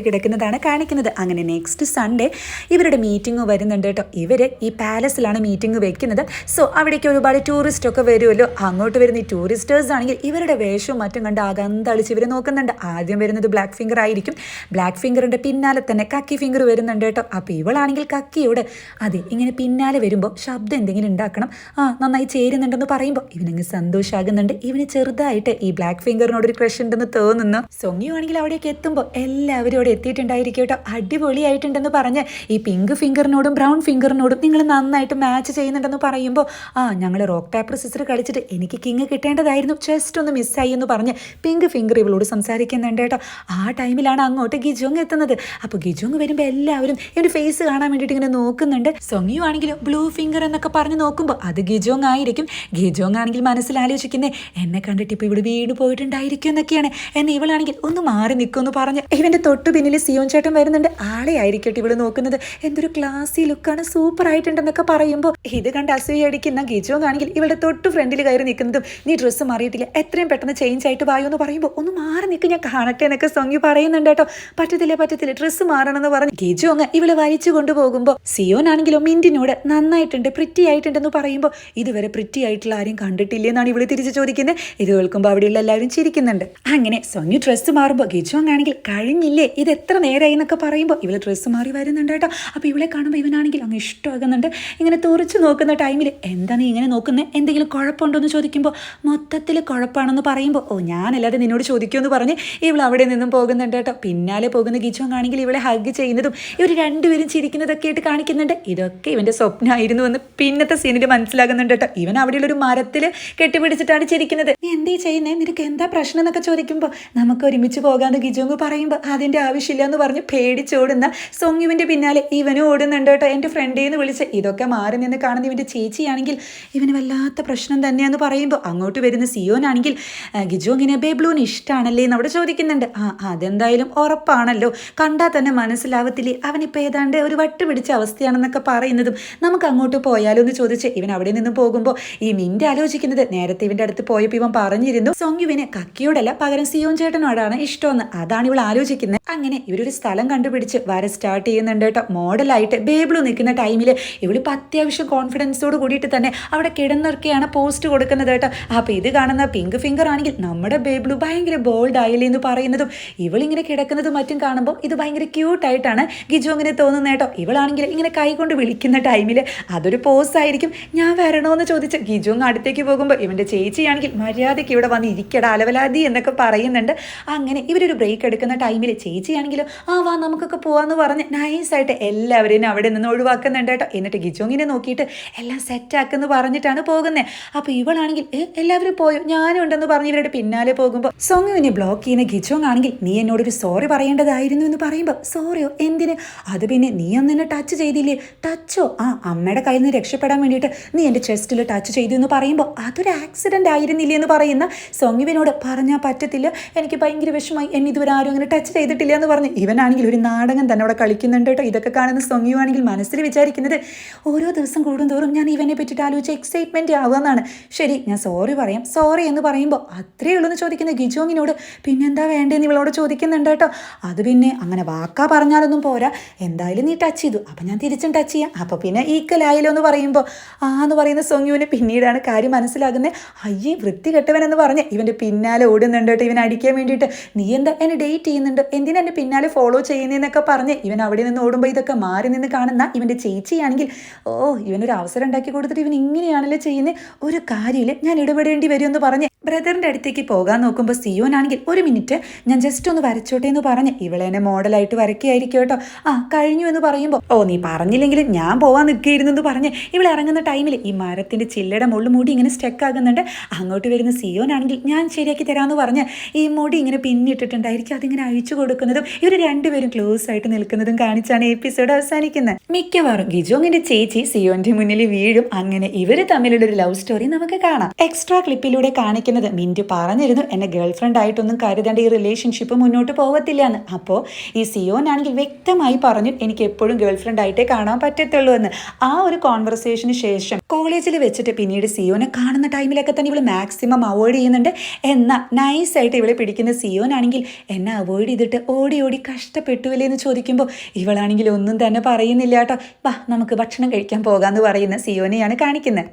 കിടക്കുന്നതാണ് കാണിക്കുന്നത്. അങ്ങനെ നെക്സ്റ്റ് സൺഡേ ഇവരുടെ മീറ്റിംഗ് വരുന്നുണ്ട് കേട്ടോ. ഇവർ ഈ പാലസിലാണ് മീറ്റിംഗ് വെക്കുന്നത്. സോ അവിടേക്ക് ഒരുപാട് ടൂറിസ്റ്റ് ഒക്കെ വരുമല്ലോ. അങ്ങോട്ട് വരുന്ന ഈ ടൂറിസ്റ്റേഴ്സ് ആണെങ്കിൽ ഇവരുടെ വേഷവും മറ്റും കണ്ട് അകന്തളിച്ച് ഇവർ നോക്കുന്നുണ്ട്. ആദ്യം വരുന്നത് ബ്ലാക്ക് ഫിംഗർ ആയിരിക്കും. ബ്ലാക്ക് ഫിംഗറിന്റെ പിന്നാലെ തന്നെ കക്കി ഫിംഗർ വരുന്നുണ്ട് കേട്ടോ. അപ്പോൾ ഇവളാണെങ്കിൽ കക്കിയോട് അതെ ഇങ്ങനെ പിന്നാലെ വരുമ്പോൾ ശബ്ദം എന്തെങ്കിലും ഉണ്ടാക്കണം. ആ നന്നായി ചേരുന്നുണ്ടെന്ന് പറയുമ്പോൾ ഇവനങ്ങ് സന്തോഷമാകുന്നുണ്ട് ഇവന് ചെറുതായിട്ട് ഈ ബ്ലാക്ക് ഫിംഗറിനോട് ഒരു ക്രഷ് ഉണ്ടെന്ന് തോന്നുന്നു. സൊങ്ങിയു ആണെങ്കിൽ അവിടേക്ക് എത്തുമ്പോൾ എല്ലാവരും അവിടെ എത്തിയിട്ടുണ്ടായിരിക്കും കേട്ടോ. അടിപൊളിയായിട്ടുണ്ടെന്ന് പറഞ്ഞ് ഈ പിങ്ക് ഫിംഗറിനോടും ബ്രൗൺ ഫിംഗറിനോടും നിങ്ങൾ നന്നായിട്ട് മാച്ച് ചെയ്യുന്നുണ്ടെന്ന് പറയുമ്പോൾ ആ ഞങ്ങൾ റോക്ക് പേപ്പർ സിസ്റ്റർ കളിച്ചിട്ട് എനിക്ക് കിങ് കിട്ടേണ്ടതായിരുന്നു. ജസ്റ്റ് ഒന്ന് മിസ്സായി എന്ന് പറഞ്ഞ് പിങ്ക് ഫിംഗർ ഇവളോട് സംസാരിക്കുന്നുണ്ട് കേട്ടോ. ആ ടൈമിലാണ് അങ്ങോട്ട് ഗിജോങ് എത്തുന്നത്. അപ്പോൾ ഗിജോങ് വരുമ്പോൾ എല്ലാവരും എന്റെ ഫേസ് കാണാൻ വേണ്ടിയിട്ട് ഇങ്ങനെ നോക്കുന്നുണ്ട്. സൊങ്ങിയു ആണെങ്കിലും ബ്ലൂ ഫിംഗർ എന്നൊക്കെ പറഞ്ഞ് നോക്കുമ്പോൾ അത് ഗിജോങ് ആയിരിക്കും. ഗിജോങ് ആണെങ്കിൽ മനസ്സിൽ എന്നെ കണ്ടിട്ട് ഇപ്പോൾ ഇവിടെ വീട് പോയിട്ടുണ്ടായിരിക്കും എന്നൊക്കെയാണ്. എന്നെ ഇവളാണെങ്കിൽ ഒന്ന് മാറി നിൽക്കുമെന്ന് പറഞ്ഞ് ഇവന്റെ തൊട്ടു പിന്നിൽ സിയോൻ ചേട്ടൻ വരുന്നുണ്ട്. ആളെ ആയിരിക്കട്ടെ ഇവൾ നോക്കുന്നത്. എന്തൊരു ക്ലാസ്സി ലുക്കാണ് സൂപ്പർ ആയിട്ടുണ്ടെന്നൊക്കെ പറയുമ്പോൾ ഇത് കണ്ട് അസൂയടിക്കുന്ന ഗിജോങ് ആണെങ്കിൽ ഇവളുടെ തൊട്ട് ഫ്രണ്ടിൽ കയറി നിൽക്കുന്നതും നീ ഡ്രസ്സ് മാറിയിട്ടില്ല എത്രയും പെട്ടെന്ന് ചേഞ്ച് ആയിട്ട് വായു എന്ന് പറയുമ്പോൾ ഒന്ന് മാറി നിൽക്ക് ഞാൻ കാണട്ടെ എന്നൊക്കെ സൊങ്ങി പറയുന്നുണ്ട് കേട്ടോ. പറ്റത്തില്ല പറ്റത്തില്ല ഡ്രസ്സ് മാറണം എന്ന് പറഞ്ഞ് അങ്ങ് ഇവളെ വലിച്ചു കൊണ്ടുപോകുമ്പോൾ സിയോൻ ആണെങ്കിലും മിന്റിനോട് നന്നായിട്ടുണ്ട് പ്രിറ്റി ആയിട്ടുണ്ടെന്ന് പറയുമ്പോൾ ഇതുവരെ പ്രിറ്റി ആയിട്ടുള്ള ആരും കണ്ടിട്ടില്ല എന്നാണ് ഇവൾ തിരിച്ചു ചോദിക്കുന്നത് ഇത് കേൾക്കുമ്പോൾ അവിടെയുള്ള എല്ലാവരും ചിരിക്കുന്നുണ്ട്. അങ്ങനെ സൊങ്ങി ഡ്രസ്സ് മാറുമ്പോൾ ഗിജു ആണെങ്കിൽ കഴിഞ്ഞില്ലേ ഇത് എത്ര നേരമായി എന്നൊക്കെ പറയുമ്പോൾ ഇവൾ ഡ്രസ്സ് മാറി വരുന്നുണ്ട് കേട്ടോ. അപ്പോൾ ഇവളെ കാണുമ്പോൾ ഇവനാണെങ്കിൽ അങ്ങ് ഇഷ്ടമാകുന്നുണ്ട്. ഇങ്ങനെ തുറച്ച് നോക്കുന്ന ടൈമിൽ എന്താണ് ഇങ്ങനെ നോക്കുന്നത് എന്തെങ്കിലും കുഴപ്പമുണ്ടോ എന്ന് ചോദിക്കുമ്പോൾ മൊത്തത്തിൽ കുഴപ്പമാണെന്ന് പറയുമ്പോൾ ഓ ഞാനല്ലാതെ നിന്നോട് ചോദിക്കുമെന്ന് പറഞ്ഞ് ഇവൾ അവിടെ നിന്നും പോകുന്നുണ്ട് കേട്ടോ. പിന്നാലെ പോകുന്ന ഗിജോങ് ആണെങ്കിൽ ഇവളെ ഹഗ് ചെയ്യുന്നതും ഇവർ രണ്ടുപേരും ചിരിക്കുന്നതൊക്കെ ആയിട്ട് കാണിക്കുന്നുണ്ട്. ഇതൊക്കെ ഇവന്റെ സ്വപ്നമായിരുന്നു എന്ന് പിന്നത്തെ സീനിൽ മനസ്സിലാകുന്നുണ്ട് കേട്ടോ. ഇവൻ അവിടെയുള്ള ഒരു മരത്തിൽ കെട്ടിപ്പിടിച്ചിട്ടാണ് ചിരിക്കുന്നത്. നീ എന്തേ ചെയ്യുന്നേ? നിനക്ക് എന്താ പ്രശ്നം എന്നൊക്കെ ചോദിക്കുമ്പോൾ നമുക്ക് ഒരുമിച്ച് പോകാമെന്ന് ഗിജോങ് പറയുമ്പോൾ അതിന്റെ ആവശ്യമില്ല എന്ന് പറഞ്ഞ് പേടിച്ചോടുന്ന സൊങ്യുവിന്റെ പിന്നാലെ ഇവനും ഓടുന്നുണ്ട് കേട്ടോ. എന്റെ ഫ്രണ്ടിൽ നിന്ന് വിളിച്ച് ഇതൊക്കെ മാറി നിന്ന് കാണുന്ന ഇവന്റെ ചേച്ചിയാണെങ്കിൽ ഇവന് വല്ലാത്ത പ്രശ്നം തന്നെയാന്ന് പറയുമ്പോൾ അങ്ങോട്ട് വരുന്ന സിയോനാണെങ്കിൽ ഗിജു ഇങ്ങനെ ബേബ്ലൂന് ഇഷ്ടമാണല്ലേ എന്ന് അവിടെ ചോദിക്കുന്നുണ്ട്. ആ അതെന്തായാലും ഉറപ്പാണല്ലോ. കണ്ടാൽ തന്നെ മനസ്സിലാവത്തില്ലേ? അവനിപ്പോൾ ഏതാണ്ട് ഒരു വട്ട് പിടിച്ച അവസ്ഥയാണെന്നൊക്കെ പറയുന്നതും നമുക്ക് അങ്ങോട്ട് പോയാലോ എന്ന് ചോദിച്ച് ഇവൻ അവിടെ നിന്ന് പോകുമ്പോൾ ഈ മിന്റെ ആലോചിക്കുന്നത് നേരത്തെ ഇവന്റെ അടുത്ത് പോയപ്പോൾ ഇവൻ പറഞ്ഞിരുന്നു സൊങ്യുവിനെ കക്കിയോടല്ല പകരം സിയോൻ ചേട്ടനോടാണ് ഇഷ്ടമെന്ന്. അതാണ് ഇവൾ ആലോചിക്കുന്നത്. അങ്ങനെ ഇവരൊരു സ്ഥലം കണ്ടുപിടിച്ച് വര സ്റ്റാർട്ട് ചെയ്യുന്നുണ്ട് കേട്ടോ. മോഡലായിട്ട് ബേബിളു നിൽക്കുന്ന ടൈമിൽ ഇവളിപ്പോൾ അത്യാവശ്യം കോൺഫിഡൻസോട് കൂടിയിട്ട് തന്നെ അവിടെ കിടന്നിറക്കിയാണ് പോസ്റ്റ് കൊടുക്കുന്നത് കേട്ടോ. അപ്പോൾ ഇത് കാണുന്ന പിങ്ക് ഫിംഗർ ആണെങ്കിൽ നമ്മുടെ ബേബിളു ഭയങ്കര ബോൾഡ് ആയില്ലേ എന്ന് പറയുന്നതും ഇവളിങ്ങനെ കിടക്കുന്നതും മറ്റും കാണുമ്പോൾ ഇത് ഭയങ്കര ക്യൂട്ടായിട്ടാണ് ഗിജു അങ്ങനെ തോന്നുന്നത് കേട്ടോ. ഇവളാണെങ്കിൽ ഇങ്ങനെ കൈകൊണ്ട് വിളിക്കുന്ന ടൈമിൽ അതൊരു പോസ് ആയിരിക്കും. ഞാൻ വരണമെന്ന് ചോദിച്ച് ഗിജു അടുത്തേക്ക് പോകുമ്പോൾ ഇവന്റെ ചേച്ചിയാണെങ്കിൽ മര്യാദയ്ക്ക് ഇവിടെ വന്ന് ഇരിക്കട അലവലാതി എന്നൊക്കെ പറയുന്നുണ്ട്. അങ്ങനെ ഇവരൊരു ബ്രേക്ക് എടുക്കുന്ന ടൈമിൽ ചേച്ചിയാണെങ്കിലും ആ വാ നമുക്കൊക്കെ പോവാന്ന് പറഞ്ഞ് നൈസായിട്ട് എല്ലാവരെയും അവിടെ നിന്ന് ഒഴിവാക്കുന്നുണ്ട് കേട്ടോ. എന്നിട്ട് ഗിജോങ്ങിനെ നോക്കിയിട്ട് എല്ലാം സെറ്റാക്കെന്ന് പറഞ്ഞിട്ടാണ് പോകുന്നത് അപ്പോൾ ഇവളാണെങ്കിൽ എല്ലാവരും പോയോ? ഞാനും ഉണ്ടെന്ന് പറഞ്ഞ് ഇവരുടെ പിന്നാലെ പോകുമ്പോൾ സോങ്ങുവിനെ ബ്ലോക്ക് ചെയ്യുന്ന ഗിജോങ് ആണെങ്കിൽ നീ എന്നോടൊരു സോറി പറയേണ്ടതായിരുന്നു എന്ന് പറയുമ്പോൾ സോറിയോ എന്തിന്? അത് പിന്നെ നീ അന്ന് എന്നെ ടച്ച് ചെയ്തില്ലേ? ടച്ചോ ആ അമ്മയുടെ കയ്യിൽ നിന്ന് രക്ഷപ്പെടാൻ വേണ്ടിയിട്ട് നീ എന്റെ ചെസ്റ്റിൽ ടച്ച് ചെയ്തു എന്ന് പറയുമ്പോൾ അതൊരു ആക്സിഡന്റ് ആയിരുന്നില്ലേ എന്ന് പറയുന്ന സോങ്ങുവിനോട് പറഞ്ഞാൽ പറ്റത്തില്ല. എനിക്ക് ഭയങ്കര വിഷമമായി. എന്നെ ഇതുവരെ ആരും അങ്ങനെ ടച്ച് ചെയ്തിട്ടില്ല എന്ന് പറഞ്ഞ് ഇവനാണെങ്കിൽ ഒരു നാടകം തന്നെ അവിടെ കളിക്കുന്നുണ്ട് കേട്ടോ. ഇതൊക്കെ കാണുന്ന സൊങ്ങിയു ആണെങ്കിൽ മനസ്സിൽ വിചാരിക്കുന്നത് ഓരോ ദിവസം കൂടുന്തോറും ഞാൻ ഇവനെ പറ്റിയിട്ട് ആലോചിച്ച് എക്സൈറ്റ്മെന്റ് ആവുമെന്നാണ് ശരി ഞാൻ സോറി പറയാം. സോറി എന്ന് പറയുമ്പോൾ അത്രയേ ഉള്ളൂ എന്ന് ചോദിക്കുന്ന ഗിജോങ്ങിനോട് പിന്നെന്താ വേണ്ടതെന്ന് ഇവളോട് ചോദിക്കുന്നുണ്ട് കേട്ടോ. അത് പിന്നെ അങ്ങനെ വാക്കാ പറഞ്ഞാലൊന്നും പോരാ. എന്തായാലും നീ ടച്ച് ചെയ്തു. അപ്പം ഞാൻ തിരിച്ചും ടച്ച് ചെയ്യാം. അപ്പോൾ പിന്നെ ഈക്വൽ ആയല്ലോ എന്ന് പറയുമ്പോൾ ആ എന്ന് പറയുന്ന സൊങ്യുവിന് പിന്നീടാണ് കാര്യം മനസ്സിലാകുന്നത്. അയ്യേ വൃത്തി കെട്ടവനെന്ന് പറഞ്ഞ് ഇവന്റെ പിന്നാലെ ഓടുന്നുണ്ട് കേട്ടോ. ഇവനെ അടിക്കാൻ വേണ്ടിയിട്ട്. നീ എന്താ എന്നെ ഡേറ്റ് ചെയ്യുന്നുണ്ട്? എന്തിനാ എന്നെ പിന്നാലെ ഫോളോ ചെയ്യുന്നതെന്നൊക്കെ പറഞ്ഞ് ഇവൻ അവിടെ നിന്ന് ഓടുമ്പോൾ ഇതൊക്കെ മാറി നിന്ന് കാണുന്ന ഇവന്റെ ചേച്ചിയാണെങ്കിൽ ഓ ഇവനൊരു അവസരം ഉണ്ടാക്കി കൊടുത്തിട്ട് ഇവൻ ഇങ്ങനെയാണല്ലോ ചെയ്യുന്നത് ഒരു കാര്യമില്ല ഞാൻ ഇടപെടേണ്ടി വരുമെന്ന് പറഞ്ഞ് ബ്രദറിന്റെ അടുത്തേക്ക് പോകാൻ നോക്കുമ്പോൾ സിയോനാണെങ്കിൽ ഒരു മിനിറ്റ് ഞാൻ ജസ്റ്റ് ഒന്ന് വരച്ചോട്ടെ എന്ന് പറഞ്ഞ് ഇവളെ എന്നെ മോഡലായിട്ട് വരയ്ക്കുകയായിരിക്കും കേട്ടോ. ആ കഴിഞ്ഞു എന്ന് പറയുമ്പോൾ ഓ നീ പറഞ്ഞില്ലെങ്കിലും ഞാൻ പോവാൻ നിൽക്കുകയായിരുന്നു എന്ന് പറഞ്ഞ് ഇവൾ ഇറങ്ങുന്ന ടൈമിൽ ഈ മരത്തിന്റെ ചില്ലയുടെ മുള്ളു മുടി ഇങ്ങനെ സ്റ്റക്ക് ആകുന്നുണ്ട്. അങ്ങോട്ട് വരുന്ന സിയോനാണെങ്കിൽ ഞാൻ ശരിയാക്കി തരാമെന്ന് പറഞ്ഞ് ഈ മുടി ഇങ്ങനെ പിന്നിട്ടിട്ടുണ്ടായിരിക്കും. അതിങ്ങനെ അഴിച്ചു കൊടുക്കുന്നതും ഇവർ രണ്ടുപേരും ക്ലോസ് ആയിട്ട് നിൽക്കുന്നതും കാണിച്ചാണ് എപ്പിസോഡ് അവസാനിക്കുന്നത് മിക്കവാറും ഗിജോങ്ങിന്റെ ചേച്ചി സിയോന്റെ മുന്നിൽ വീഴും. അങ്ങനെ ഇവർ തമ്മിലുള്ള ഒരു ലവ് സ്റ്റോറി നമുക്ക് കാണാം. എക്സ്ട്രാ ക്ലിപ്പിലൂടെ കാണിക്കുന്നത് മിന്റു പറഞ്ഞിരുന്നു. എന്നെ ഗേൾ ഫ്രണ്ട് ആയിട്ടൊന്നും കരുതേണ്ട ഈ റിലേഷൻഷിപ്പ് മുന്നോട്ട് പോകത്തില്ല എന്ന് അപ്പോ ഈ സിയോൻ ആണെങ്കിൽ വ്യക്തമായി പറഞ്ഞു എനിക്ക് എപ്പോഴും ഗേൾ ഫ്രണ്ട് ആയിട്ടേ കാണാൻ പറ്റത്തുള്ളൂ എന്ന്. ആ ഒരു കോൺവെർസേഷന് ശേഷം കോളേജിൽ വെച്ചിട്ട് പിന്നീട് സിയോനെ കാണുന്ന ടൈമിലൊക്കെ തന്നെ ഇവൾ മാക്സിമം അവോയ്ഡ് ചെയ്യുന്നുണ്ട്. നൈസ് ആയിട്ട് ഇവളെ പിടിക്കുന്ന സിയോനാണെങ്കിൽ എന്നെ അവോയ്ഡ് ചെയ്തിട്ട് ഓടി ഓടി കഷ്ടപ്പെട്ടുവല്ലേ എന്ന് ചോദിക്കുമ്പോൾ ഇവളാണെങ്കിൽ ഒന്നും തന്നെ പറയുന്നില്ല കേട്ടോ. വാ നമുക്ക് ഭക്ഷണം കഴിക്കാൻ പോകാമെന്ന് പറയുന്ന സിയോനെയാണ് കാണിക്കുന്നത്